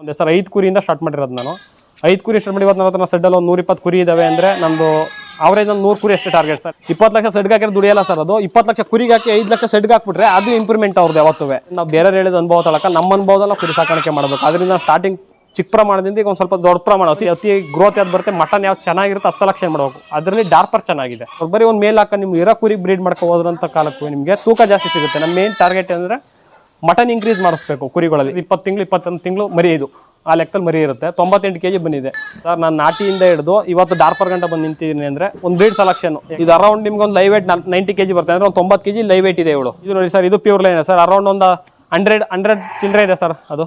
ಒಂದೇ ಸರ್ ಐದು ಕುರಿಯಿಂದ ಸ್ಟಾರ್ಟ್ ಮಾಡಿರೋದು ನಾನು. ಐದು ಕುರಿ ಸ್ಟಾರ್ಟ್ ಮಾಡಿ ಇವತ್ತು ನನ್ನ ಹತ್ರ ಸೆಡ್ಡಲ್ಲಿ ಒಂದು ನೂರ ಇಪ್ಪತ್ತು ಕುರಿ ಇದಾವೆ ಅಂದರೆ ನಮ್ಮದು ಅವರೇಜ್ ಒಂದು ನೂರು ಕುರಿ ಅಷ್ಟೇ ಟಾರ್ಗೆಟ್ ಸರ್. ಇಪ್ಪತ್ತು ಲಕ್ಷ ಸೆಡ್ಗೆ ಹಾಕಿದ್ರೆ ದುಡಿಯಲ್ಲ ಸರ್ ಅದು. ಇಪ್ಪತ್ತು ಲಕ್ಷ ಕುರಿಗೆ ಹಾಕಿ ಐದು ಲಕ್ಷ ಸೆಡ್ಗೆ ಹಾಕ್ಬಿಟ್ರೆ ಅದು ಇಂಪ್ರೂವ್ಮೆಂಟ್ ಅವ್ರದ್ದು ಯಾವತ್ತೂ ನಾವು ಬೇರೆ ಹೇಳಿದ ಅನುಭವ ತಳಕ ನಮ್ಮ ಅನುಭವದಲ್ಲ ಕುರಿ ಸಾಕಾಣಿಕೆ ಮಾಡಬೇಕು. ಅದರಿಂದ ಸ್ಟಾರ್ಟಿಂಗ್ ಚಿಕ್ಕ ಪ್ರಮಾಣದಿಂದ ಈಗ ಒಂದು ಸ್ವಲ್ಪ ದೊಡ್ಡ ಪ್ರಮಾಣ, ಅತಿ ಅತಿ ಗ್ರೋತ್ ಯಾವ್ದು ಬರುತ್ತೆ ಮಟನ್ ಯಾವ್ದು ಚೆನ್ನಾಗಿರುತ್ತೆ ಅಷ್ಟು ಲಕ್ಷ ಮಾಡಬೇಕು. ಅದರಲ್ಲಿ ಡಾರ್ಪರ್ ಚೆನ್ನಾಗಿದೆ. ಬರೀ ಒಂದು ಮೇಲ್ ಹಾಕ, ನಿಮ್ಗೆ ಇರೋ ಕುರಿ ಬ್ರೀಡ್ ಮಾಡ್ಕೊ ಹೋದ್ರಂಥ ಕಾಲಕ್ಕೂ ನಿಮಗೆ ತೂಕ ಜಾಸ್ತಿ ಸಿಗುತ್ತೆ. ನಮ್ಮ ಮೇನ್ ಟಾರ್ಗೆಟ್ ಅಂದರೆ ಮಟನ್ ಇನ್ಕ್ರೀಸ್ ಮಾಡಿಸ್ಬೇಕು ಕುರಿಗಳಲ್ಲಿ. ಇಪ್ಪತ್ತು ತಿಂಗಳು, ಇಪ್ಪತ್ತೊಂದು ತಿಂಗಳು ಮರಿ ಇದು. ಆ ಲೆಕ್ಕದಲ್ಲಿ ಮರಿ ಇರುತ್ತೆ. ತೊಂಬತ್ತೆಂಟು ಕೆ ಜಿ ಬಂದಿದೆ. ಸರ್, ನಾನು ನಾಟಿಯಿಂದ ಹಿಡಿದು ಇವತ್ತು ಡಾರ್ಪರ್ ಗಂಟ ಬಂದು ನಿಂತಿದ್ದೀನಿ ಅಂದರೆ ಒಂದು ಬ್ರೀಡ್ ಸೆಲೆಕ್ಷನ್ ಇದು ಅರೌಂಡ್ ನಿಮ್ಗೆ ಒಂದು ಲೈವ್ ವೇಟ್ ನೈಂಟಿ ಕೆಜಿ ಬರುತ್ತೆ ಅಂದರೆ ಒಂದು ತೊಂಬತ್ತು ಕೆಜಿ ಲೈವ್ ವೇಟ್ ಇದೆ ಇವಳು. ಇದು ನೋಡಿ ಸರ್, ಇದು ಪ್ಯೂರ್ ಲೈನ್ ಸರ್. ಅರೌಂಡ್ ಒಂದು ಹಂಡ್ರೆಡ್ ಹಂಡ್ರೆಡ್ ಚಿಲ್ಲರೆ ಇದೆ ಸರ್ ಅದು.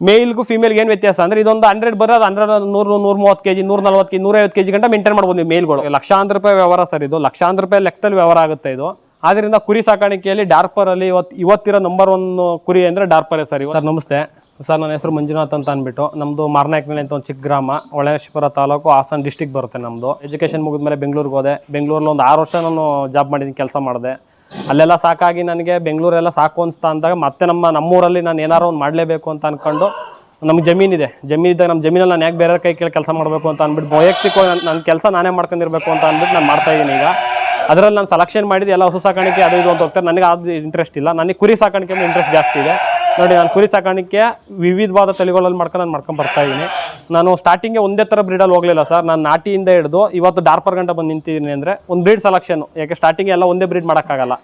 ಮೇಲ್ಗೂ ಫಿಮೇಲ್ಗೆ ಏನು ವ್ಯತ್ಯಾಸ ಅಂದ್ರೆ ಇದೊಂದು ಹಂಡ್ರೆಡ್ ಬರೋದು ಹಂಡ್ರೆಡ್ ನೂರು ನೂರು ಮೂವತ್ತು ಕೆಜಿ ನೂರ ನಲ್ವತ್ತು ನೂರೈವತ್ತು ಕೆಜಿ ಗಂಟ ಮೇಂಟೈನ್ ಮಾಡ್ಬೋದು ಮೇಲ್ಗಳು ಲಕ್ಷಾಂತರ ರೂಪಾಯಿ ವ್ಯವಹಾರ ಸರ್ ಇದು. ಲಕ್ಷಾಂತರ ರೂಪಾಯಿ ಲೆಕ್ಕದಲ್ಲಿ ವ್ಯವಹಾರ ಆಗುತ್ತೆ ಇದು. ಆದ್ರಿಂದ ಕುರಿ ಸಾಕಾಣಿಕೆಯಲ್ಲಿ ಡಾರ್ಪರ್ ಅಲ್ಲಿ ಇವತ್ತು ಇವತ್ತಿರೋ ನಂಬರ್ ಒನ್ ಕುರಿ ಅಂದ್ರೆ ಡಾರ್ಪರೇ ಸರ್ ಸರ್, ನಮಸ್ತೆ. ಸರ್, ನನ್ನ ಹೆಸರು ಮಂಜುನಾಥ್ ಅಂತ ಅಂದ್ಬಿಟ್ಟು. ನಮ್ಮದು ಮಾರ್ನಾಯಕ್ನಲ್ಲಿ ಅಂತ ಒಂದು ಚಿಕ್ಕ ಗ್ರಾಮ ಒಳನೇಶ್ವರ ತಾಲೂಕು ಹಾಸನ್ ಡಿಸ್ಟಿಕ್ ಬರುತ್ತೆ ನಮ್ಮದು ಎಜುಕೇಷನ್ ಮುಗಿದ್ಮೇಲೆ ಬೆಂಗಳೂರಿಗೆ ಹೋದೆ. ಬೆಂಗಳೂರಲ್ಲಿ ಒಂದು ಆರು ವರ್ಷ ನಾನು ಜಾಬ್ ಮಾಡಿದ್ದೀನಿ ಕೆಲಸ ಮಾಡಿದೆ. ಅಲ್ಲೆಲ್ಲ ಸಾಕಾಗಿ ನನಗೆ ಬೆಂಗಳೂರೆಲ್ಲ ಸಾಕು ಅನಿಸ್ತಾ ಅಂದಾಗ ಮತ್ತೆ ನಮ್ಮ ನಮ್ಮೂರಲ್ಲಿ ನಾನು ಏನಾರು ಒಂದು ಮಾಡಲೇಬೇಕು ಅಂತ ಅನ್ಕೊಂಡು ನಮ್ಗೆ ಜಮೀನಿದೆ ಜಮೀನಿದ್ದಾಗ ನಮ್ಮ ಜಮೀನಲ್ಲಿ ನಾನು ಯಾಕೆ ಬೇರೆ ಕೈ ಕೇಳಿ ಕೆಲಸ ಮಾಡಬೇಕು ಅಂತ ಅಂದ್ಬಿಟ್ಟು ವೈಯಕ್ತಿಕವಾಗಿ ನನ್ನ ಕೆಲಸ ನಾನೇ ಮಾಡ್ಕೊಂಡಿರ್ಬೇಕು ಅಂತ ಅಂದ್ಬಿಟ್ಟು ನಾನು ಮಾಡ್ತಾ ಇದ್ದೀನಿ ಈಗ. ಅದರಲ್ಲಿ ನಾನು ಸೆಲೆಕ್ಷನ್ ಮಾಡಿದ್ದು ಎಲ್ಲ ಹಸು ಸಾಕಾಣಿಕೆ ಅದು ಇದು ಅಂತ ಹೋಗ್ತಾರೆ. ನನಗೆ ಅದು ಇಂಟ್ರೆಸ್ಟ್ ಇಲ್ಲ. ನನಗೆ ಕುರಿ ಸಾಕಾಣಿಕೆ ಇಂಟ್ರೆಸ್ಟ್ ಜಾಸ್ತಿ ಇದೆ. ನೋಡಿ, ನಾನು ಕುರಿ ಸಾಕಾಣಿಕೆ ವಿವಿಧವಾದ ತಳಿಗಳಲ್ಲಿ ಮಾಡ್ಕೊಂಡು ನಾನು ಮಾಡ್ಕೊಂಡು ಬರ್ತಾ ಇದ್ದೀನಿ. ನಾನು ಸ್ಟಾರ್ಟಿಂಗ್ಗೆ ಒಂದೇ ಥರ ಬ್ರೀಡಲ್ಲಿ ಹೋಗಲಿಲ್ಲ ಸರ್. ನಾನು ನಾಟಿಯಿಂದ ಹಿಡಿದು ಇವತ್ತು ಡಾರ್ಪರ್ ಗಂಟ ಬಂದು ನಿಂತಿದ್ದೀನಿ ಅಂದರೆ ಒಂದು ಬ್ರೀಡ್ ಸೆಲೆಕ್ಷನ್ ಯಾಕೆ ಸ್ಟಾರ್ಟಿಂಗ್ ಎಲ್ಲ ಒಂದೇ ಬ್ರೀಡ್ ಮಾಡೋಕ್ಕಾಗಲ್ಲ.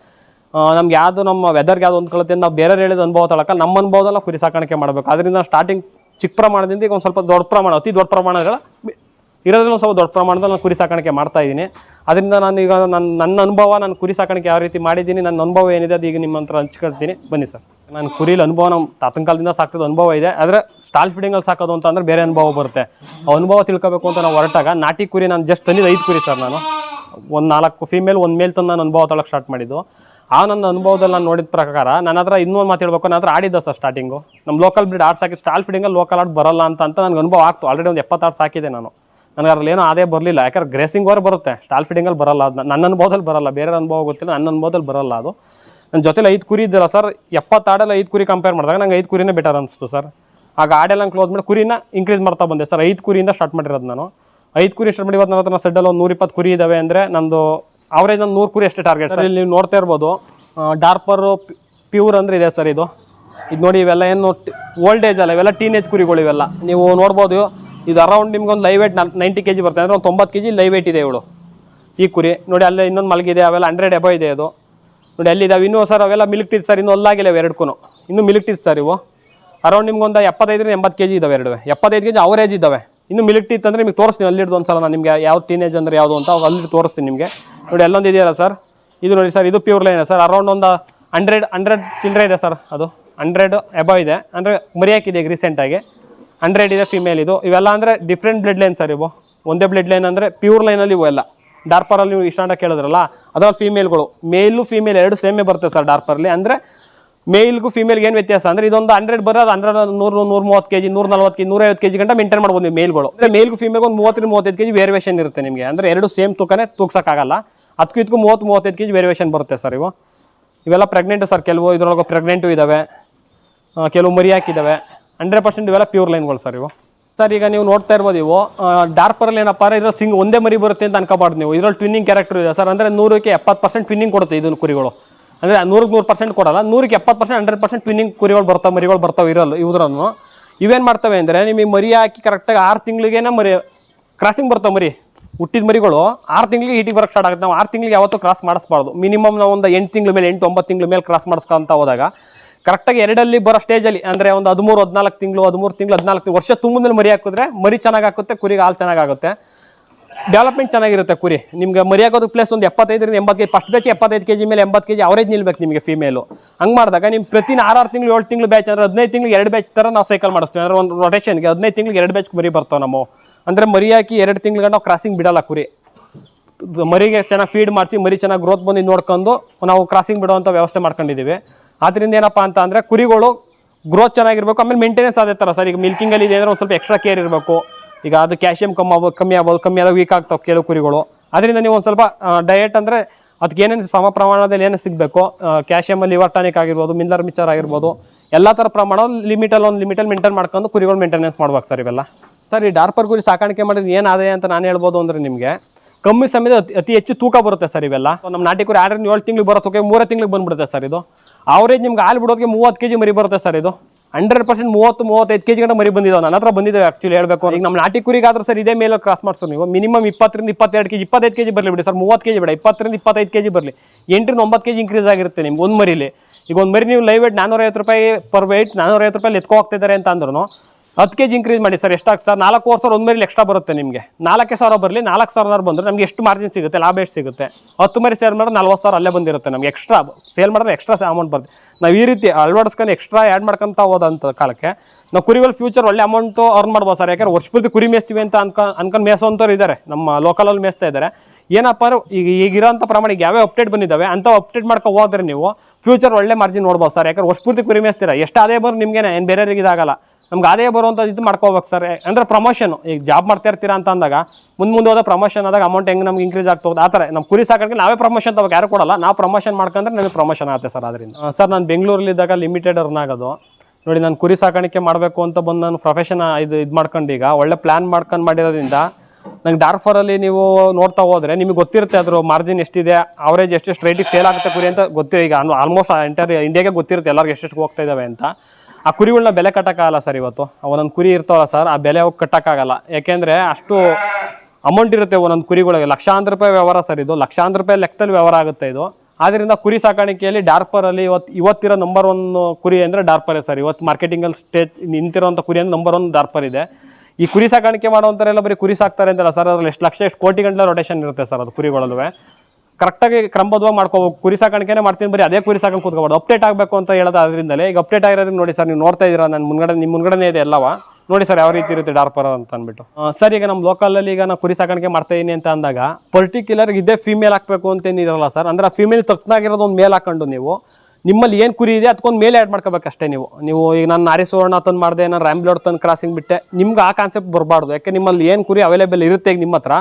ನಮ್ಗೆ ಯಾವುದು ನಮ್ಮ ವೆದರ್ಗೆ ಯಾವ್ದು ಅಂತ ನಾವು ಬೇರೆ ಹೇಳಿದ ಅನುಭವ ತಳಕ ನಮ್ಮ ಅನುಭವದಲ್ಲ ಕುರಿ ಸಾಕಾಣಿಕೆ ಮಾಡಬೇಕು. ಅದರಿಂದ ಸ್ಟಾರ್ಟಿಂಗ್ ಚಿಕ್ಕ ಪ್ರಮಾಣದಿಂದ ಈಗ ಒಂದು ಸ್ವಲ್ಪ ದೊಡ್ಡ ಪ್ರಮಾಣ, ಅತಿ ದೊಡ್ಡ ಪ್ರಮಾಣಗಳ ಒಂದು ಸ್ವಲ್ಪ ದೊಡ್ಡ ಪ್ರಮಾಣದಲ್ಲಿ ನಾನು ಕುರಿ ಸಾಕಾಣಿಕೆ ಮಾಡ್ತಾ ಇದ್ದೀನಿ. ಅದರಿಂದ ನಾನು ಈಗ ನನ್ನ ನನ್ನ ಅನುಭವ, ನಾನು ಕುರಿ ಸಾಕಾಣಿಕೆ ಯಾವ ರೀತಿ ಮಾಡಿದ್ದೀನಿ, ನನ್ನ ಅನುಭವ ಏನಿದೆ ಅದು ಈಗ ನಿಮ್ಮ ಹತ್ರ ಹಂಚ್ಕೊಳ್ತೀನಿ. ಬನ್ನಿ ಸರ್. ನಾನು ಕುರಿಲಿ ಅನುಭವ ನಮ್ಮ ತಾತನ ಕಾಲದಿಂದ ಸಾಕ್ತದ ಅನುಭವ ಇದೆ. ಆದರೆ ಸ್ಟಾಲ್ ಫೀಡಿಂಗಲ್ಲಿ ಸಾಕೋದು ಅಂತ ಅಂದರೆ ಬೇರೆ ಅನುಭವ ಬರುತ್ತೆ. ಆ ಅನುಭವ ತಿಳ್ಕೊಬೇಕು ಅಂತ ನಾವು ಹೊರಟಾಗ ನಾಟಿ ಕುರಿ ನಾನು ಜಸ್ಟ್ ತಂದಿದ್ದು ಐದು ಕುರಿ ಸರ್ ನಾನು. ಒಂದು ನಾಲ್ಕು ಫೀಮೇಲ್ ಒಂದು ಮೇಲ್ ತಂದು ನಾನು ಅನುಭವ ತೊಳಕ್ಕೆ ಸ್ಟಾರ್ಟ್ ಮಾಡಿದ್ದು. ಆ ನನ್ನ ಅನುಭವದಲ್ಲಿ ನಾನು ನೋಡಿದ ಪ್ರಕಾರ ನನ್ನ ಹತ್ರ ಇನ್ನೊಂದು ಮಾತು ಹೇಳ್ಬೇಕು, ನನ್ನ ಹತ್ರ ಆಡಿದ್ದ ಸರ್ ಸ್ಟಾರ್ಟಿಂಗು ನಮ್ಮ ಲೋಕಲ್ ಬ್ರೀಡ್ ಆಡ್ ಸಾಕಿ ಸ್ಟಾಲ್ ಫೀಡಿಂಗಲ್ಲಿ ಲೋಕಲ್ ಆಡ್ ಬರಲ್ಲ ಅಂತ ಅಂತ ನನಗೆ ಅನುಭವ ಆಗ್ತು. ಆಲ್ರೆಡಿ ಒಂದು ಎಪ್ಪತ್ತಾರು ಸಾಕಿದೆ ನಾನು. ನನಗೆ ಅದ್ರಲ್ಲಿ ಏನೋ ಅದೇ ಬರಲಿಲ್ಲ. ಯಾಕಂದ್ರೆ ಗ್ರೇಸಿಂಗ್ ವರ್ ಬರುತ್ತೆ. ಸ್ಟಾಲ್ ಫೀಡಿಂಗಲ್ಲಿ ಬರಲ್ಲ. ಅದು ನನ್ನ ಅನುಭವದಲ್ಲಿ ಬರಲ್ಲ. ಬೇರೆ ಅನುಭವ ಗೊತ್ತಿಲ್ಲ. ನನ್ನ ಅನುಭವದಲ್ಲಿ ಬರಲ್ಲ ಅದು. ನನ್ನ ಜೊತೆಲಿ ಐದು ಕುರಿ ಇದ್ದಲ್ಲ ಸರ್. ಎಪ್ಪತ್ತಾಡಲ್ಲಿ ಐದು ಕುರಿ ಕಂಪೇರ್ ಮಾಡಿದಾಗ ನಂಗೆ ಐದು ಕುರಿನೇ ಬೆಟರ್ ಅನಿಸ್ತು ಸರ್. ಆಗ ಆಡೆಲ್ಲ ಕ್ಲೋಸ್ ಮಾಡಿ ಕುರಿನ ಇನ್ಕ್ರೀಸ್ ಮಾಡ್ತಾ ಬಂದೆ ಸರ್. ಐದು ಕುರಿಯಿಂದ ಸ್ಟಾರ್ಟ್ ಮಾಡಿರೋದು ನಾನು. ಐದು ಕುರಿ ಸ್ಟಾರ್ಟ್ ಮಾಡಿ ಇವತ್ತು ನನ್ನ ಹತ್ರ ಸೆಡ್ಡಲ್ಲಿ ಒಂದು ನೂರಿಪ್ಪತ್ತು ಕುರಿ ಇದಾವೆ ಅಂದರೆ ನಂದು ಅವರೇಜ್ ಒಂದು ನೂರು ಕುರಿ ಅಷ್ಟೇ ಟಾರ್ಗೆಟ್ ಸರ್. ಇಲ್ಲಿ ನೀವು ನೋಡ್ತಾ ಇರ್ಬೋದು. ಡಾರ್ಪರು ಪ್ಯೂರ್ ಅಂದ್ರೆ ಇದೆ ಸರ್ ಇದು. ಇದು ನೋಡಿ ಇವೆಲ್ಲ ಏನು ಓಲ್ಡ್ ಏಜ್ ಅಲ್ಲ. ಇವೆಲ್ಲ ಟೀನೇಜ್ ಕುರಿಗಳು ಇವೆಲ್ಲ. ನೀವು ನೋಡ್ಬೋದು ಇದು ಅರೌಂಡ್ ನಿಮ್ಗೆ ಒಂದು live weight ninety K G ಬರ್ತದೆ. ಅಂದರೆ ಒಂದು ತೊಂಬತ್ತು ಕೆ ಜಿ ಲೈವ್ ವೇಟ್ ಇದೆ ಇವಳು. ಈ ಕುರಿ. ನೋಡಿ, ಅಲ್ಲೇ ಇನ್ನೊಂದು ಮಲಗಿದೆ, ಅವೆಲ್ಲ ಹಂಡ್ರೆಡ್ ಎಬೋ ಇದೆ ಅದು. ನೋಡಿ ಅಲ್ಲಿದ್ದಾವೆ ಇನ್ನೂ ಸರ್ ಅವೆಲ್ಲ ಮಿಲ್ಕ್ ಟೀತ್ ಸರ್ ಇನ್ನೂ ಅಲ್ಲಾಗಿಲ್ಲ ಎರಡಕ್ಕೂ ಇನ್ನೂ ಮಿಲ್ಕ್ ಟೀತ್ ಸರ್ ಇವು. ಅರೌಂಡ್ ನಿಮ್ಗೆ ಒಂದು ಎಪ್ಪತ್ತೈದರಿಂದ ಎಂಬತ್ತು ಕೆ ಜಿ ಇದಾವೆ ಎರಡು. ಎಪ್ಪತ್ತೈದು ಕೆ ಜಿ ಅವರೇಜ್ ಇದ್ದಾವೆ ಇನ್ನು ಮಿಲ್ಕ್ ಟೀತ್ ಅಂದರೆ ನಿಮಗೆ ತೋರಿಸ್ತೀನಿ ಅಲ್ಲಿ ಹಿಡ್ದು ಒಂದು ಸಲ ನಾನು ನಿಮಗೆ ಯಾವ ಟೀನೇಜ್ ಅಂದರೆ ಯಾವುದು ಅಂತ ಅವಾಗ ಅಲ್ಲಿ ತೋರಿಸ್ತೀನಿ ನಿಮಗೆ. ನೋಡಿ, ಅಲ್ಲೊಂದು ಇದೆಯಲ್ಲ ಸರ್ ಇದು ನೋಡಿ ಸರ್ ಇದು ಪ್ಯೂರ್ ಲೈನ್ ಸರ್ ಅರೌಂಡ್ ಒಂದು ಹಂಡ್ರೆಡ್ ಹಂಡ್ರೆಡ್ ಚಿಲ್ಲರೆ ಇದೆ ಸರ್ ಅದು. ಹಂಡ್ರೆಡ್ ಎಬೋ ಇದೆ. ಅಂದರೆ ಮರಿಯಾಕಿದೆ ಈಗ ರೀಸೆಂಟಾಗಿ ಹಂಡ್ರೆಡ್ ಇದೆ ಫಿಮೇಲ್ ಇದು. ಇವೆಲ್ಲ ಅಂದರೆ ಡಿಫ್ರೆಂಟ್ ಬ್ಲಡ್ ಲೈನ್ ಸರ್ ಇವು. ಒಂದೇ ಬ್ಲಡ್ ಲೈನ್ ಅಂದರೆ ಪ್ಯೂರ್ ಲೈನಲ್ಲಿ ಇವೆಲ್ಲ ಡಾರ್ಪರಲ್ಲಿ ನೀವು ಇಷ್ಟ ಕೇಳಿದ್ರಲ್ಲ, ಅದರಲ್ಲಿ ಫೀಮೇಲ್ಗಳು ಮೇಲು ಫೀಮೇಲ್ ಎರಡು ಸೇಮೇ ಬರುತ್ತೆ ಸರ್ ಡಾರ್ಪರಲ್ಲಿ ಅಂದರೆ ಮೇಲ್ಗೂ ಫೀಮೇಲ್ಗೆ ಏನು ವ್ಯತ್ಯಾಸ? ಅಂದರೆ ಇದೊಂದು ಹಂಡ್ರೆಡ್ ಬರೋದು ಹಂಡ್ರೆಡ್ ನೂರು ನೂರು ಮೂವತ್ತು ಕೆಜಿ ನೂರ ನಲ್ವತ್ತು ಕೆಜಿ ನೂರೈವತ್ತು ಕೆಜಿ ಗಂಟ ಮೇಂಟೈನ್ ಮಾಡ್ಬೋದು ನೀವು ಮೇಲ್ಗಳು ಅಂದರೆ ಮೇಲ್ಗೂ ಫೀಮೇಲ್ಗೆ ಒಂದು ಮೂವತ್ತರಿಂದ ಮೂವತ್ತೈದು ಕೆಜಿ ವೇರಿಯೇಷನ್ ಇರುತ್ತೆ ನಿಮಗೆ. ಅಂದರೆ ಎರಡು ಸೇಮ್ ತೂಕನೇ ತೂಗ್ಸೋಕ್ಕಾಗಲ್ಲ. ಅದಕ್ಕೂ ಇದಕ್ಕೂ ಮೂವತ್ತು, ಮೂವತ್ತೈದು ಕೆಜಿ ವೇರಿಯೇಷನ್ ಬರುತ್ತೆ ಸರ್ ಇವು. ಇವೆಲ್ಲ ಪ್ರೆಗ್ನೆಂಟ್ ಸರ್, ಕೆಲವು ಇದ್ರೊಳಗೆ ಪ್ರೆಗ್ನೆಂಟು ಇದ್ದಾವೆ ಕೆಲವು ಮರಿ ಹಾಕಿದ್ದಾವೆ ಹಂಡ್ರೆಡ್ ಪರ್ಸೆಂಟ್ ಇವೆಲ್ಲ ಪ್ಯೂರ್ ಲೈನ್ಗಳು ಸರ್ ಇವು. ಸರ್ ಈಗ ನೀವು ನೋಡ್ತಾ ಇರ್ಬೋದು ಇವು ಡಾರ್ಪರಲ್ಲಿ ಏನಪ್ಪ ಅಂದ್ರೆ ಇದ್ರಲ್ಲಿ ಸಿಂಗ್ ಒಂದೇ ಮರಿ ಬರುತ್ತೆ ಅಂತ ಅನ್ಕೋಬಾರ್ದು ನೀವು. ಇದ್ರಲ್ಲಿ ಟ್ವಿನ್ನಿಂಗ್ ಕ್ಯಾರೆಕ್ಟರ್ ಇದೆ ಸರ್ ಅಂದರೆ ನೂರಕ್ಕೆ ಎಪ್ಪತ್ತು ಪರ್ಸೆಂಟ್ ಟ್ವಿನ್ನಿಂಗ್ ಕೊಡುತ್ತೆ ಇದನ್ನು ಕುರಿಗಳು. ಅಂದರೆ ನೂರಕ್ಕೆ ನೂರು ಪರ್ಸೆಂಟ್ ಕೊಡಲ್ಲ, ನೂರಕ್ಕೆ ಎಪ್ಪತ್ತು ಪರ್ಸೆಂಟ್ ಹಂಡ್ರೆಡ್ ಪರ್ಸೆಂಟ್ ಟ್ವಿನ್ನಿಂಗ್ ಕುರಿಗಳು ಬರ್ತಾವೆ ಮರಿಗಳು ಬರ್ತಾವೆ ಇರಲ್ಲ ಇವ್ರನ್ನು ಇವೇನು ಮಾಡ್ತವೆ ಅಂದರೆ ನಿಮಗೆ ಮರಿ ಹಾಕಿ ಕರೆಕ್ಟಾಗಿ ಆರು ತಿಂಗಳಿಗೇನೆ ಮರಿ ಕ್ರಾಸಿಂಗ್ ಬರ್ತಾವೆ ಮರಿ, ಹುಟ್ಟಿದ ಮರಿಗಳು, ಆರು ತಿಂಗಳಿಗೆ ಹೀಟಿಗೆ ಬರೋಕ್ಕೆ ಸ್ಟಾರ್ಟ್ ಆಗುತ್ತೆ. ನಾವು ಆರು ತಿಂಗಳಿಗೆ ಯಾವತ್ತೂ ಕ್ರಾಸ್ ಮಾಡಿಸ್ಬಾರ್ದು. ಮಿನಿಮಮ್ ನಾವು ಒಂದು ಎಂಟು ತಿಂಗಳ ಮೇಲೆ, ಎಂಟು ಒಂಬತ್ತು ತಿಂಗಳ ಮೇಲೆ ಕ್ರಾಸ್ ಮಾಡಿಸ್ಕೊಂತ ಹೋದಾಗ ಕರೆಕ್ಟಾಗಿ ಎರಡಲ್ಲಿ ಬರೋ ಸ್ಟೇಜಲ್ಲಿ, ಅಂದರೆ ಒಂದು ಹದಿಮೂರು, ಹದಿನಾಲ್ಕು ತಿಂಗಳು, ಹದಿಮೂರು ತಿಂಗಳು, ಹದಿನಾಲ್ಕು ವರ್ಷ ತುಂಬ ಮೇಲೆ ಮರಿ ಹಾಕಿದ್ರೆ ಮರಿ ಚೆನ್ನಾಗಿ ಹಾಕುತ್ತೆ ಕುರಿಗೆ ಹಾಲು ಚೆನ್ನಾಗಾಗುತ್ತೆ. ಡೆವಲಪ್ಮೆಂಟ್ ಚೆನ್ನಾಗಿರುತ್ತೆ ಕುರಿ. ನಿಮಗೆ ಮರಿ ಹಾಕೋದು ಪ್ಲಸ್ ಒಂದು ಎಪ್ಪತ್ತೈದರಿಂದ ಎಂಬತ್ತು ಕೆ ಜಿ ಫಸ್ಟ್ ಬ್ಯಾಚ್ ಎಪ್ಪತ್ತೈದು ಕೆ ಜಿ ಮೇಲೆ ಎಂಬತ್ತು ಕೆ ಜಿ ಅವರೇಜ್ ನಿಲ್ಬೇಕು ನಿಮಗೆ ಫೀಮೇಲು ಹಂಗೆ ಮಾಡಿದಾಗ ನಿಮ್ಮ ಪ್ರತಿ ಆರಾರು ತಿಂಗಳು, ಏಳು ತಿಂಗಳು ಬ್ಯಾಚ್ ಅಂದರೆ ಹದಿನೈದು ತಿಂಗಳು ಎರಡು ಬ್ಯಾಚ್ ಥರ ನಾವು ಸೈಕಲ್ ಮಾಡಿಸ್ತೀವಿ. ಅಂದರೆ ಒಂದು ರೊಟೇಷನ್ಗೆ ಹದಿನೈದು ತಿಂಗಳು ಎರಡು ಬ್ಯಾಚ್ ಮರಿ ಬರ್ತಾವೆ ನಾವು ಅಂದರೆ ಮರಿ ಹಾಕಿ ಎರಡು ತಿಂಗಳು ನಾವು ಕ್ರಾಸಿಂಗ್ ಬಿಡಲ್ಲ ಕುರಿ. ಮರಿಗೆ ಚೆನ್ನಾಗಿ ಫೀಡ್ ಮಾಡಿಸಿ ಮರಿ ಚೆನ್ನಾಗಿ ಗ್ರೋತ್ ಬಂದು ನೋಡ್ಕೊಂಡು ನಾವು ಕ್ರಾಸಿಂಗ್ ಬಿಡುವಂಥ ವ್ಯವಸ್ಥೆ ಮಾಡ್ಕೊಂಡಿದ್ದೀವಿ ಅದರಿಂದ ಏನಪ್ಪ ಅಂತ ಅಂದರೆ ಕುರಿಗಳು ಗ್ರೋತ್ ಚೆನ್ನಾಗಿರ್ಬೇಕು, ಆಮೇಲೆ ಮೇಂಟೆನೆನ್ಸ್ ಅದೇ ಥರ ಸರ್ ಈಗ ಮಿಲ್ಕಿಂಗಲ್ಲಿ ಇದೆ ಒಂದು ಸ್ವಲ್ಪ ಎಕ್ಸ್ಟ್ರಾ ಕೇರ್ ಇರಬೇಕು. ಈಗ ಅದು ಕ್ಯಾಲ್ಶಿಯಂ ಕಮ್ಮಿ ಆಗ್ಬೋದು ಕಮ್ಮಿ ಆಗ್ಬೋದು, ಕಮ್ಮಿ ಆದಾಗ ವೀಕ್ ಆಗ್ತಾವೆ ಕೆಲವು ಕುರಿಗಳು. ಅದರಿಂದ ನೀವು ಒಂದು ಸ್ವಲ್ಪ ಡಯಟ್ ಅಂದರೆ ಅದಕ್ಕೆ ಏನೇನು ಸಮ ಪ್ರಮಾಣದಲ್ಲಿ ಏನು ಸಿಗಬೇಕು ಕ್ಯಾಲ್ಶಿಯಮಲ್ಲಿ ಲಿವರ್ ಟಾನಿಕ್ ಆಗಿರ್ಬೋದು ಮಿಲ್ಲರ್ ಮಿಚರ್ ಆಗಿರ್ಬೋದು, ಎಲ್ಲ ಥರ ಪ್ರಮಾಣ ಲಿಮಿಟಲ್ಲಿ ಒಂದು ಲಿಮಿಟಲ್ಲಿ ಮೇಂಟೈನ್ ಮಾಡ್ಕೊಂಡು ಕುರಿಗಳು ಮೇಂಟೆನೆನ್ಸ್ ಮಾಡ್ಬೇಕು ಸರ್ ಇವೆಲ್ಲ. ಸರ್ ಈ ಡಾರ್ಪರ್ ಕುರಿ ಸಾಕಾಣಿಕೆ ಮಾಡಿದ್ರೆ ಏನು ಅಂತ ನಾನು ಹೇಳ್ಬೋದು ಅಂದರೆ ನಿಮಗೆ, ಕಮ್ಮಿ ಸಮಯದ ಅತಿ ಹೆಚ್ಚು ತೂಕ ಬರುತ್ತೆ ಸರ್ ಇವೆಲ್ಲ. ನಮ್ಮ ನಾಟಿ ಕುರಿ ಆರರಿಂದ ಏಳು ತಿಂಗಳು ಬರೋ ತೂಕ ಮೂರೇ ತಿಂಗಳಿಗೆ ಬಂದ್ಬಿಡುತ್ತೆ ಸರ್ ಇದು. ಅವರೇಜ್ ನಿಮ್ಗೆ ಹಾಲು ಬಿಡೋದಕ್ಕೆ ಮೂವತ್ತು ಕೆ ಜಿ ಮರಿ ಬರುತ್ತೆ ಸರ್ ಇದು. ಹಂಡ್ರೆಡ್ ಪರ್ಸೆಂಟ್ ಮೂವತ್ತು, ಮೂವತ್ತೈದು ಕೆ ಜಿ ಗಂಟೆ ಮರಿ ಬಂದಿದ್ದಾವೆ ನನ್ನ ಹತ್ರ ಬಂದಿದೆ ಆ್ಯಕ್ಚುಲಿ ಹೇಳಬೇಕು ಈಗ ನಮ್ಮ ನಾಟಿ ಕುರಿಗಾದ್ರೂ ಸರ್ ಇದೇ ಮೇಲೆ ಕ್ರಾಸ್ ಮಾಡ್ಸೋ ನೀವು. ಮಿನಿಮಮ್ ಇಪ್ಪತ್ತರಿಂದ ಇಪ್ಪತ್ತೆರಡು ಕೆ ಜಿ ಇಪ್ಪತ್ತೈದು ಕೆ ಜಿ ಬರಲಿ ಬಿಡಿ ಸರ್. ಮೂವತ್ತು ಕೆ ಜಿ ಬೇಡ, ಇಪ್ಪತ್ತರಿಂದ ಇಪ್ಪತ್ತೈದು ಕೆ ಜಿ ಬರಲಿ. ಎಂಟರಿಂದ ಒಂಬತ್ತು ಕೆ ಜಿ ಇನ್ಕ್ರೀಸ್ ಆಗಿರುತ್ತೆ ನಿಮ್ಗೆ ಒಂದು ಮರಿಲಿ. ಈಗ ಒಂದು ಮರಿ ನೀವು ಲೈವ್ ವೇಟ್ ನಾನ್ನೂರೈವತ್ತು ರೂಪಾಯಿ ಪರ್ ವೇಟ್ ನಾನ್ನೂರೈವತ್ತು ರೂಪಾಯಿ ಎತ್ಕೋ ಹೋಗ್ತಿದ್ದಾರೆ ಅಂತ ಅಂದ್ರೂ ಹತ್ತು ಕೆ ಜಿ ಇನ್ಕ್ರೀಸ್ ಮಾಡಿ. ಸರ್, ಎಷ್ಟಾಗ ಸರ್, ನಾಲ್ಕು ವರ್ಷ ಒಂದು ಮರಿ ಎಕ್ಸ್ಟ್ರಾ ಬರುತ್ತೆ ನಿಮಗೆ. ನಾಲ್ಕೇ ಸಾವಿರ ಬರಲಿ, ನಾಲ್ಕು ಸಾವಿರ ಬಂದರೆ ನಮಗೆ ಎಷ್ಟು ಮಾರ್ಜಿನ್ ಸಿಗುತ್ತೆ, ಲಾಭ ಎಷ್ಟು ಸಿಗುತ್ತೆ? ಹತ್ತು ಮರಿ ಸೇಲ್ ಮಾಡಿದ್ರೆ ನಲ್ವತ್ತು ಸಾವಿರ ಅಲ್ಲೇ ಬಂದಿರುತ್ತೆ ನಮಗೆ ಎಕ್ಸ್ಟ್ರಾ ಸೇಲ್ ಮಾಡಿದ್ರೆ ಎಕ್ಸ್ಟ್ರಾ ಅಮೌಂಟ್ ಬರುತ್ತೆ. ನಾವು ಈ ರೀತಿ ಅಳವಡಿಸ್ಕೊಂಡು ಎಕ್ಸ್ಟ್ರಾ ಆ್ಯಡ್ ಮಾಡ್ಕೊಂತ ಹೋದಂಥ ಕಾಲಕ್ಕೆ ನಾವು ಕುರಿಗಳು ಫ್ಯೂಚರ್ ಒಳ್ಳೆ ಅಮೌಂಟು ಅರ್ನ್ ಮಾಡ್ಬೋದು ಸರ್. ಯಾಕಂದ್ರೆ ವರ್ಷಪೂರ್ತಿ ಕುರಿ ಮೇಯ್ತೀವಿ ಅಂತ ಅನ್ಕೊ ಅನ್ಕೊಂಡು ಮೇಯಿಸೋಂಥವ್ರು ಇದ್ದಾರೆ ನಮ್ಮ ಲೋಕಲಲ್ಲಿ ಮೇಯಿಸ್ತಾ ಇದ್ದಾರೆ ಏನಪ್ಪ ಅಂದ್ರೆ ಈಗ ಈಗಿರೋಂಥ ಪ್ರಮಾಣ ಈಗ ಯಾವ್ಯಾವ ಅಪ್ಡೇಟ್ ಬಂದಿದ್ದಾವೆ, ಅಂತ ಅಪ್ಡೇಟ್ ಮಾಡ್ಕೊ ಹೋದ್ರೆ ನೀವು ಫ್ಯೂಚರ್ ಒಳ್ಳೆ ಮಾರ್ಜಿನ್ ನೋಡ್ಬೋದು ಸರ್. ಯಾಕಂದ್ರೆ ವರ್ಷಪೂರ್ತಿ ಕುರಿ ಮೇಯಿಸ್ತೀರಾ? ಎಷ್ಟು ಅದೇ ಬರೋ ನಿಮಗೆ ಏನು ಬೇರೆಯವ್ರಿಗೆ ಇದಾಗಲ್ಲ. ನಮ್ಗೆ ಅದೇ ಬರುವಂಥ ಇದು ಮಾಡ್ಕೋಬೇಕು ಸರ್. ಅಂದ್ರೆ ಪ್ರಮೋಷನ್ ಈಗ ಜಾಬ್ ಮಾಡ್ತಾ ಇರ್ತೀರಾ ಅಂತ ಅಂದಾಗ, ಮುಂದೆ ಮುಂದೆ ಹೋದ ಪ್ರಮೋಷನ್ ಆದಾಗ ಅಮೌಂಟ್ ಹೆಂಗೆ ನಮ್ಗೆ ಇನ್ಕ್ರೀಸ್ ಆಗ್ತಾ ಆ ಥರ. ನಮ್ಮ ಕುರಿ ಸಾಕಾಣಿಕೆ ನಾವೇ ಪ್ರಮೋಷನ್ ತಗೋಕೆ ಯಾರು ಕೊಡಲ್ಲ. ನಾವು ಪ್ರಮೋಷನ್ ಮಾಡ್ಕೊಂಡ್ರೆ ನಮಗೆ ಪ್ರಮೋಷನ್ ಆಗುತ್ತೆ ಸರ್ ಅದರಿಂದ ಸರ್, ನಾನು ಬೆಂಗಳೂರಲ್ಲಿದ್ದಾಗ ಲಿಮಿಟೆಡ್ ಅರ್ನ್ ಆಗೋದು. ನೋಡಿ, ನಾನು ಕುರಿ ಸಾಕಾಣಿಕೆ ಮಾಡಬೇಕು ಅಂತ ಬಂದು ನಾನು ಪ್ರೊಫೆಷನ್ ಇದು ಇದು ಮಾಡ್ಕೊಂಡು ಈಗ. ಒಳ್ಳೆ ಪ್ಲ್ಯಾನ್ ಮಾಡ್ಕೊಂಡು ಮಾಡಿರೋದ್ರಿಂದ ನಂಗೆ ಡಾರ್ಫರಲ್ಲಿ ನೀವು ನೋಡ್ತಾ ಹೋದರೆ ನಿಮಗೆ ಗೊತ್ತಿರುತ್ತೆ ಅದ್ರ ಮಾರ್ಜಿನ್ ಎಷ್ಟಿದೆ ಅವರೇಜ್ ಎಷ್ಟು ಸ್ಟ್ರೈಟಿಗೆ ಸೇಲ್ ಆಗುತ್ತೆ ಕುರಿ ಅಂತ ಗೊತ್ತಿರೋ ಈಗ ಆಲ್ಮೋಸ್ಟ್ ಎಂಟರ್ ಇಂಡಿಯಾಗೆ ಗೊತ್ತಿರುತ್ತೆ ಎಲ್ಲರಿಗೂ ಎಷ್ಟೆಷ್ಟು ಹೋಗ್ತಾ ಇದ್ದಾವೆ ಅಂತ. ಆ ಕುರಿಗಳನ್ನ ಬೆಲೆ ಕಟ್ಟಕ್ಕಾಗಲ್ಲ ಸರ್ ಇವತ್ತು. ಒಂದೊಂದು ಕುರಿ ಇರ್ತಾವಲ್ಲ ಸರ್, ಆ ಬೆಲೆ ಹೋಗಿ ಕಟ್ಟಕ್ಕಾಗಲ್ಲ. ಯಾಕೆಂದ್ರೆ ಅಷ್ಟು ಅಮೌಂಟ್ ಇರುತ್ತೆ ಒಂದೊಂದು ಕುರಿಗಳಿಗೆ. ಲಕ್ಷಾಂತರ ರೂಪಾಯಿ ವ್ಯವಹಾರ ಸರ್ ಇದು. ಲಕ್ಷಾಂತರ ರೂಪಾಯಿ ಲೆಕ್ಕದಲ್ಲಿ ವ್ಯವಹಾರ ಆಗುತ್ತೆ ಇದು. ಆದ್ದರಿಂದ ಕುರಿ ಸಾಕಾಣಿಕೆಯಲ್ಲಿ ಡಾರ್ಪರಲ್ಲಿ ಇವತ್ತು ಇವತ್ತಿರೋ ನಂಬರ್ ಒನ್ ಕುರಿ ಅಂದರೆ ಡಾರ್ಪರೇ ಸರ್. ಇವತ್ತು ಮಾರ್ಕೆಟಿಂಗಲ್ಲಿ ಸ್ಟೇಜ್ ನಿಂತಿರೋಂಥ ಕುರಿ ಅಂದ್ರೆ ನಂಬರ್ ಒನ್ ಡಾರ್ಪರ್ ಇದೆ. ಈ ಕುರಿ ಸಾಕಾಣಿಕೆ ಮಾಡೋಂಥರೆಲ್ಲ ಬರೀ ಕುರಿ ಸಾಕ್ತಾರೆ ಅಂತಲ್ಲ ಸರ್. ಅದ್ರಲ್ಲಿ ಎಷ್ಟು ಲಕ್ಷ, ಎಷ್ಟು ಕೋಟಿ ಗಂಟಲ ರೊಟೇಷನ್ ಇರುತ್ತೆ ಸರ್ ಅದು ಕುರಿಗಳಲ್ಲೂ ಕರೆಕ್ಟಾಗಿ ಕ್ರಮಬದ್ಧವಾಗಿ ಮಾಡ್ಕೋಬೇಕು ಕುರಿ ಸಾಕಾಣಿಕೆನೇ ಮಾಡ್ತೀನಿ ಬರೀ ಅದೇ ಕುರಿ ಸಾಕೊಂಡು ಕೂತ್ಕೋಬಾರ್ದು ಅಪ್ಡೇಟ್ ಆಗಬೇಕು ಅಂತ ಹೇಳೋದು ಅದರಿಂದಲೇ ಈಗ ಅಪ್ಡೇಟ್ ಆಗಿರೋದ್ರಿಂದ ನೋಡಿ ಸರ್, ನೀವು ನೋಡ್ತಾ ಇದ್ದೀರಾ? ನನ್ನ ಮುನ್ಗಡೆ ನಿಮ್ಮ ಮುಂದಗಡೆ ಇದೆ ಎಲ್ಲವ. ನೋಡಿ ಸರ್, ಯಾವ ರೀತಿ ಇರುತ್ತೆ ಡಾರ್ಪರ್ ಅಂತ ಅಂದ್ಬಿಟ್ಟು. ಸರ್, ಈಗ ನಮ್ಮ ಲೋಕಲಲ್ಲಿ ಈಗ ನಾನು ಕುರಿ ಸಾಕಾಣಿಕೆ ಮಾಡ್ತಾ ಇದೀನಿ ಅಂತ ಅಂದಾಗ ಪರ್ಟಿಕ್ಯುಲರ್ ಇದೇ ಫೀಮೇಲ್ ಹಾಕಬೇಕು ಅಂತ ಸರ್, ಅಂದರೆ ಆ ಫೀಮೇಲ್ ತಕ್ಕನಾಗಿರೋದು ಒಂದು ಮೇಲ್ ಹಾಕೊಂಡು ನೀವು, ನಿಮ್ಮಲ್ಲಿ ಏನು ಕುರಿ ಇದೆ ಅದಕ್ಕೊಂದು ಮೇಲೆ ಆ್ಯಡ್ ಮಾಡ್ಕೋಬೇಕಷ್ಟೇ ನೀವು. ನೀವು ಈಗ ನಾನು ನಾರಿ ಸುವರ್ಣ ತಂದು ಮಾಡಿದೆ, ನಾನು ರ್ಯಾಂಬ್ಲೋಡ್ ತಂದು ಕ್ರಾಸಿಂಗ್ ಬಿಟ್ಟೆ, ನಿಮ್ಗೆ ಆ ಕಾನ್ಸೆಪ್ಟ್ ಬರಬಾರ್ದು. ಯಾಕೆ ನಿಮ್ಮಲ್ಲಿ ಏನು ಕುರಿ ಅವೈಲೇಬಲ್ ಇರುತ್ತೆ ಈಗ ನಿಮ್ಮ ಹತ್ರ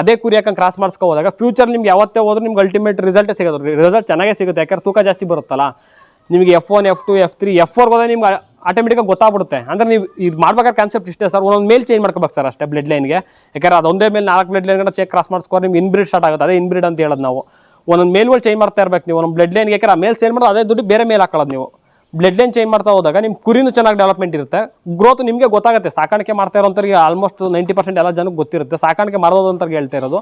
ಅದೇ ಕುರಿ ಯಾಕಂದ್ರೆ ಕ್ರಾಸ್ ಮಾಡಿಸ್ಕೊ ಹೋದಾಗ ಫ್ಯೂಚರ್ ನಿಮ್ಗೆ ಯಾವತ್ತೇ ಹೋದ್ರೂ ನಿಮ್ಗೆ ಅಲ್ಟಿಮೇಟ್ ರಿಸಲ್ಟೇ ಸಿಗೋದು. ರಿಸಲ್ಟ್ ಚೆನ್ನಾಗೇ ಸಿಗುತ್ತೆ. ಯಾಕಂದ್ರೆ ತೂಕ ಜಾಸ್ತಿ ಬರುತ್ತಲ್ಲ. ನಿಮಗೆ F one F two F three F ಫೋರ್ಗೆ ಹೋದ್ರೆ ನಿಮ್ಗೆ ಆಟೋಮೆಟಿಕಾಗಿ ಗೊತ್ತಾಗ್ಬಿಡುತ್ತೆ. ಅಂದ್ರೆ ನೀವು ಇದು ಮಾಡ್ಬೇಕಾದ್ರೆ ಕಾನ್ಸೆಪ್ಟ್ ಇಷ್ಟೇ ಸರ್. ಒಂದೊಂದು ಮೇಲ್ ಚೇಂಜ್ ಮಾಡ್ಕೋಬೇಕು ಸರ್ ಅಷ್ಟೇ ಬ್ಲಡ್ ಲೈನ್ಗೆ ಯಾಕಂದ್ರೆ ಅದೊಂದೇ ಮೇಲೆ ನಾಲ್ಕು ಬ್ಲಡ್ ಲೈನ್ ಚೆಕ್ ಕ್ರಾಸ್ ಮಾಡಿಸ್ಕೊಂಡು ನಿಮ್ಗೆ ಇನ್ಬ್ರಿಡ್ ಸ್ಟಾರ್ಟ್ ಆಗುತ್ತೆ. ಅದೇ ಇನ್ಬ್ರಿಡ್ ಅಂತ ಹೇಳೋದು ನಾವು. ಒಂದೊಂದು ಮೇಲ್ಗಳು ಚೇಂಜ್ ಮಾಡ್ತಾ ಇರಬೇಕು ನೀವು. ಒಂದೊಂದು ಬ್ಲಡ್ ಲೈನ್ಗೆ ಯಾಕಂದ್ರೆ ಆ ಮೇಲ್ ಚೇಂಜ್ ಮಾಡೋದು ಅದೇ ದುಡ್ಡು ಬೇರೆ ಮೇಲೆ ಹಾಕೊಳ್ಳೋದು ನೀವು. ಬ್ಲಡ್ ಲೈನ್ ಚೇಂಜ್ ಮಾಡ್ತಾ ಹೋದಾಗ ನಿಮ್ಮ ಕುರಿನೂ ಚೆನ್ನಾಗಿ ಡೆವಲಪ್ಮೆಂಟ್ ಇರುತ್ತೆ. ಗ್ರೋತ್ ನಿಮಗೆ ಗೊತ್ತಾಗುತ್ತೆ. ಸಾಕಾಣಿಕೆ ಮಾಡ್ತಾ ಇರೋಂಥವ್ರಿಗೆ ಆಲ್ಮೋಸ್ಟ್ ನೈಂಟಿ ಪರ್ಸೆಂಟ್ ಎಲ್ಲ ಜನಕ್ಕೆ ಗೊತ್ತಿರುತ್ತೆ. ಸಾಕಾಣಿಕೆ ಮಾಡೋದು ಅಂತ ಹೇಳ್ತಾ ಇರೋದು.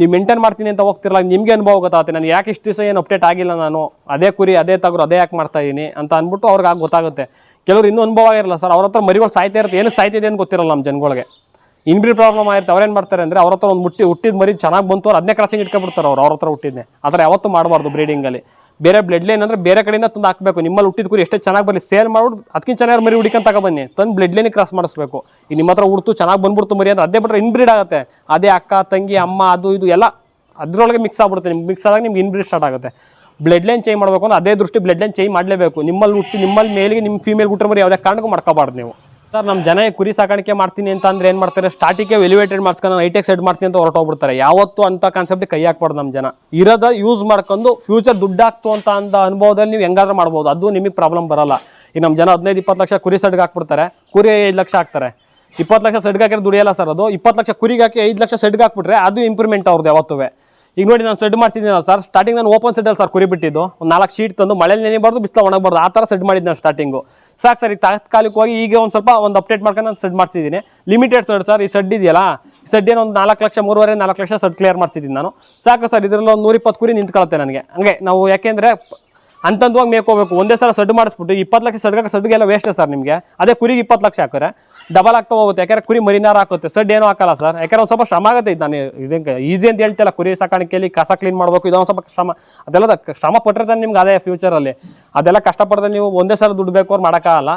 ನೀವು ಮೇಂಟೈನ್ ಮಾಡ್ತೀನಿ ಅಂತ ಹೋಗ್ತಿರಲ್ಲ, ನಿಮಗೆ ಅನುಭವ ಗೊತ್ತಾಗುತ್ತೆ. ನಾನು ಯಾಕೆ ಇಷ್ಟು ದಿವಸ ಏನು ಅಪ್ಡೇಟ್ ಆಗಿಲ್ಲ ನಾನು? ಅದೇ ಕುರಿ, ಅದೇ ತಗರು, ಅದೇ ಯಾಕೆ ಮಾಡ್ತಾ ಇದ್ದೀನಿ ಅಂತ ಅಂದ್ಬಿಟ್ಟು ಅವ್ರಿಗೆ ಆಗ ಗೊತ್ತಾಗುತ್ತೆ. ಕೆಲವರು ಇನ್ನೂ ಅನುಭವ ಆಗಿರಲ್ಲ ಸರ್. ಅವ್ರ ಹತ್ರ ಮರಿಗಳು ಸಾಯ್ತಾ ಇರುತ್ತೆ. ಏನು ಸಾಯ್ತಿದೆ ಅಂತ ಗೊತ್ತಿರಲ್ಲ ನಮ್ಮ ಜನಗಳಿಗೆ. ಇನ್ಬ್ರಿ ಪ್ರಾಬ್ಲಮ್ ಆಗಿರುತ್ತೆ. ಅವ್ರೇನು ಮಾಡ್ತಾರೆ ಅಂದರೆ ಅವ್ರ ಹತ್ರ ಒಂದು ಮುಟ್ಟಿ, ಹುಟ್ಟಿದ ಮರಿ ಚೆನ್ನಾಗಿ ಬಂತು ಅವ್ರು ಅದನ್ನೇ ಕ್ರಾಸಿಂಗ್ ಇಟ್ಕೊಂಡ್ಬಿಡ್ತಾರೆ ಅವ್ರು. ಅವ್ರ ಹತ್ರ ಹುಟ್ಟಿದ್ನೆ. ಆದರೆ ಯಾವತ್ತೂ ಮಾಡಬಾರ್ದು ಬ್ರೀಡಿಂಗಲ್ಲಿ ಬೇರೆ ಬ್ಲಡ್ ಲೈನ್ ಅಂದರೆ ಬೇರೆ ಕಡೆಯಿಂದ ತಂದು ಹಾಕಬೇಕು. ನಿಮ್ಮಲ್ಲಿ ಹುಟ್ಟಿದ ಕುರಿ ಎಷ್ಟೇ ಚೆನ್ನಾಗಿ ಬರಲಿ, ಸೇಲ್ ಮಾಡ್ಬಿಟ್ಟು ಅದಕ್ಕಿಂತ ಚೆನ್ನಾಗಿ ಮರಿ ಹುಡುಕಂತ ತಗೊಬನ್ನಿ ತಂದು ಬ್ಲಡ್ ಲೈನ್ ಕ್ರಾಸ್ ಮಾಡಿಸ್ಬೇಕು. ಈ ನಿಮ್ಮ ಹತ್ರ ಹುಡ್ತು, ಚೆನ್ನಾಗಿ ಬಂದ್ಬಿಡ್ತು ಮರಿ ಅಂದ್ರೆ ಅದೇ ಬಿಟ್ಟರೆ ಇನ್ಬ್ರೀಡ್ ಆಗುತ್ತೆ. ಅದೇ ಅಕ್ಕ, ತಂಗಿ, ಅಮ್ಮ, ಅದು ಇದು ಎಲ್ಲ ಅದರೊಳಗೆ ಮಿಕ್ಸ್ ಆಗ್ಬಿಡುತ್ತೆ. ನಿಮ್ಗೆ ಮಿಕ್ಸ್ ಆದಾಗ ನಿಮ್ಗೆ ಇನ್ಬ್ರೀಡ್ ಸ್ಟಾರ್ಟ್ ಆಗುತ್ತೆ. ಬ್ಲಡ್ ಲೈನ್ ಚೇಂಜ್ ಮಾಡಬೇಕು ಅಂದ್ರೆ ಅದೇ ದೃಷ್ಟಿ ಬ್ಲಡ್ ಲೈನ್ ಚೇಂಜ್ ಮಾಡಲೇಬೇಕು. ನಿಮ್ಮಲ್ಲಿ ಹುಟ್ಟಿ, ನಿಮ್ಮಲ್ಲಿ ಮೇಲಿಗೆ ನಿಮ್ಮ ಫೀಮೇಲ್ ಹುಟ್ಟರೆ ಮರಿ ಯಾವುದೇ ಕಾರಣಕ್ಕೂ ಮಾಡ್ಕೋಬಾರ್ದು ನೀವು. ಸರ್ ನಮ್ಮ ಜನ ಈ ಕುರಿ ಸಾಕಾಣಿಕೆ ಮಾಡ್ತೀನಿ ಅಂತ ಅಂದ್ರೆ ಏನು ಮಾಡ್ತಾರೆ? ಸ್ಟಾರ್ಟಿಗೆ ಎಲಿವೇಟೆಡ್ ಮಾಡ್ಸ್ಕೊಂಡು ಐಟೆಕ್ ಸೆಟ್ ಮಾಡ್ತೀನಿ ಅಂತ ಹೊರಟೋಗ್ಬಿಡ್ತಾರೆ. ಯಾವತ್ತು ಅಂತ ಕಾನ್ಸೆಪ್ಟ್ ಕೈ ಹಾಕ್ಬಾರ್ದು ನಮ್ಮ ಜನ. ಇರೋದ ಯೂಸ್ ಮಾಡ್ಕೊಂಡು ಫ್ಯೂಚರ್ ದುಡ್ಡಾಗ್ತು ಅಂತ ಅಂದ ಅನುಭವದಲ್ಲಿ ನೀವು ಹೆಂಗಾದ್ರೂ ಮಾಡ್ಬೋದು. ಅದು ನಿಮಗೆ ಪ್ರಾಬ್ಲಮ್ ಬರಲ್ಲ. ಈಗ ನಮ್ಮ ಜನ ಹದಿನೈದು, ಇಪ್ಪತ್ತು ಲಕ್ಷ ಕುರಿ ಸಡ್ಗೆ ಹಾಕ್ಬಿಡ್ತಾರೆ. ಕುರಿ ಐದು ಲಕ್ಷ ಹಾಕ್ತಾರೆ. ಇಪ್ಪತ್ತು ಲಕ್ಷ ಸೆಡ್ಗೆ ಹಾಕಿದ್ರೆ ದುಡಿಯಲ್ಲ ಸರ್ ಅದು? ಇಪ್ಪತ್ತು ಲಕ್ಷ ಕುರಿಗೆ ಹಾಕಿ ಐದು ಲಕ್ಷ ಸೆಡ್ಗೆ ಹಾಕ್ಬಿಟ್ರೆ ಅದು ಇಂಪ್ರೂವ್ಮೆಂಟ್ ಅವ್ರದ್ದು ಯಾವತ್ತೂ ಈಗ ನೋಡಿ ನಾನು ಸೆಡ್ ಮಾಡ್ಸಿದ್ದೀನಲ್ಲ ಸರ್ ಸ್ಟಾರ್ಟಿಂಗ್ ನಾನು ಓಪನ್ ಸೆಡ್ಡಲ್ಲಿ ಸರ್ ಕುರಿ ಬಿಟ್ಟಿದ್ದು. ಒಂದು ನಾಲ್ಕು ಶೀಟ್ ತಂದು ಮಳೆಯಲ್ಲಿ ನೆನೆಬಾರ್ದು ಬಿಸಿಲ ಒಣಗಬಾರ್ದು ಆ ಥರ ಸೆಡ್ ಮಾಡಿದ್ದು ನಾನು ಸ್ಟಾರ್ಟಿಂಗು ಸಾಕು ಸರ್ ಈಗ ತಾತ್ಕಾಲಿಕವಾಗಿ ಈಗ ಒಂದು ಸ್ವಲ್ಪ ಒಂದು ಅಪ್ಡೇಟ್ ಮಾಡ್ಕೊಂಡು ನಾನು ಸೆಡ್ ಮಾಡಿಸಿದ್ದೀನಿ. ಲಿಮಿಟೆಡ್ ಸೆಡ್ ಸರ್ ಈ ಸೆಡ್ ಇದೆಯಲ್ಲ? ಈ ಸೆಡ್ ಏನೋ ಒಂದು ನಾಲ್ಕು ಲಕ್ಷ, ಮೂರುವರೆ, ನಾಲ್ಕು ಲಕ್ಷ ಸೆಡ್ ಕ್ಲಿಯರ್ ಮಾಡ್ಸಿದ್ದೀನಿ ನಾನು. ಸಾಕು ಸರ್ ಇದರಲ್ಲಿ ಒಂದು ನೂರಿಪ್ಪತ್ತು ಕುರಿ ನಿಂತ್ಕೊಳುತ್ತೆ ನನಗೆ. ಹಂಗೆ ನಾವು ಯಾಕೆಂದರೆ ಅಂತಂದ್ವಾಗಿ ಮೇಕೋಬೇಕು ಒಂದೇ ಸಲ ಸಡ್ಡು ಮಾಡಿಸ್ಬಿಟ್ಟು ಇಪ್ಪತ್ತು ಲಕ್ಷ ಸಡ್ಗಕ್ಕೆ ಸಡ್ಗೆಲ್ಲ ವೇಸ್ಟ್ ಸರ್ ನಿಮಗೆ. ಅದೇ ಕುರಿಗೆ ಇಪ್ಪತ್ತು ಲಕ್ಷ ಹಾಕಿದ್ರೆ ಡಬಲ್ ಆಗ್ತಾ ಹೋಗುತ್ತೆ. ಯಾಕಂದ್ರೆ ಕುರಿ ಮರಿನಾರ ಹಾಕುತ್ತೆ. ಸಡ್ ಏನೂ ಹಾಕಲ್ಲ ಸರ್ ಯಾಕಂದ್ರೆ ಒಂದು ಸ್ವಲ್ಪ ಶ್ರಮ ಆಗುತ್ತೆ ಇದು ನಾನು ಇದಕ್ಕೆ ಈಸಿ ಅಂತ ಹೇಳ್ತಿಲ್ಲ ಕುರಿ ಸಾಕಾಣಿಕೆಯಲ್ಲಿ ಕಸ ಕ್ಲೀನ್ ಮಾಡಬೇಕು. ಇದೊಂದು ಸ್ವಲ್ಪ ಶ್ರಮ. ಅದೆಲ್ಲ ಶ್ರಮ ಪಟ್ಟಿರ್ತಾನೆ ನಿಮ್ಗೆ ಅದೇ ಫ್ಯೂಚರಲ್ಲಿ ಅದೆಲ್ಲ ಕಷ್ಟಪಡ್ದೆ ನೀವು ಒಂದೇ ಸಲ ದುಡ್ಡು ಬೇಕು ಅವ್ರು ಮಾಡೋಕ್ಕಾಗಲ್ಲ.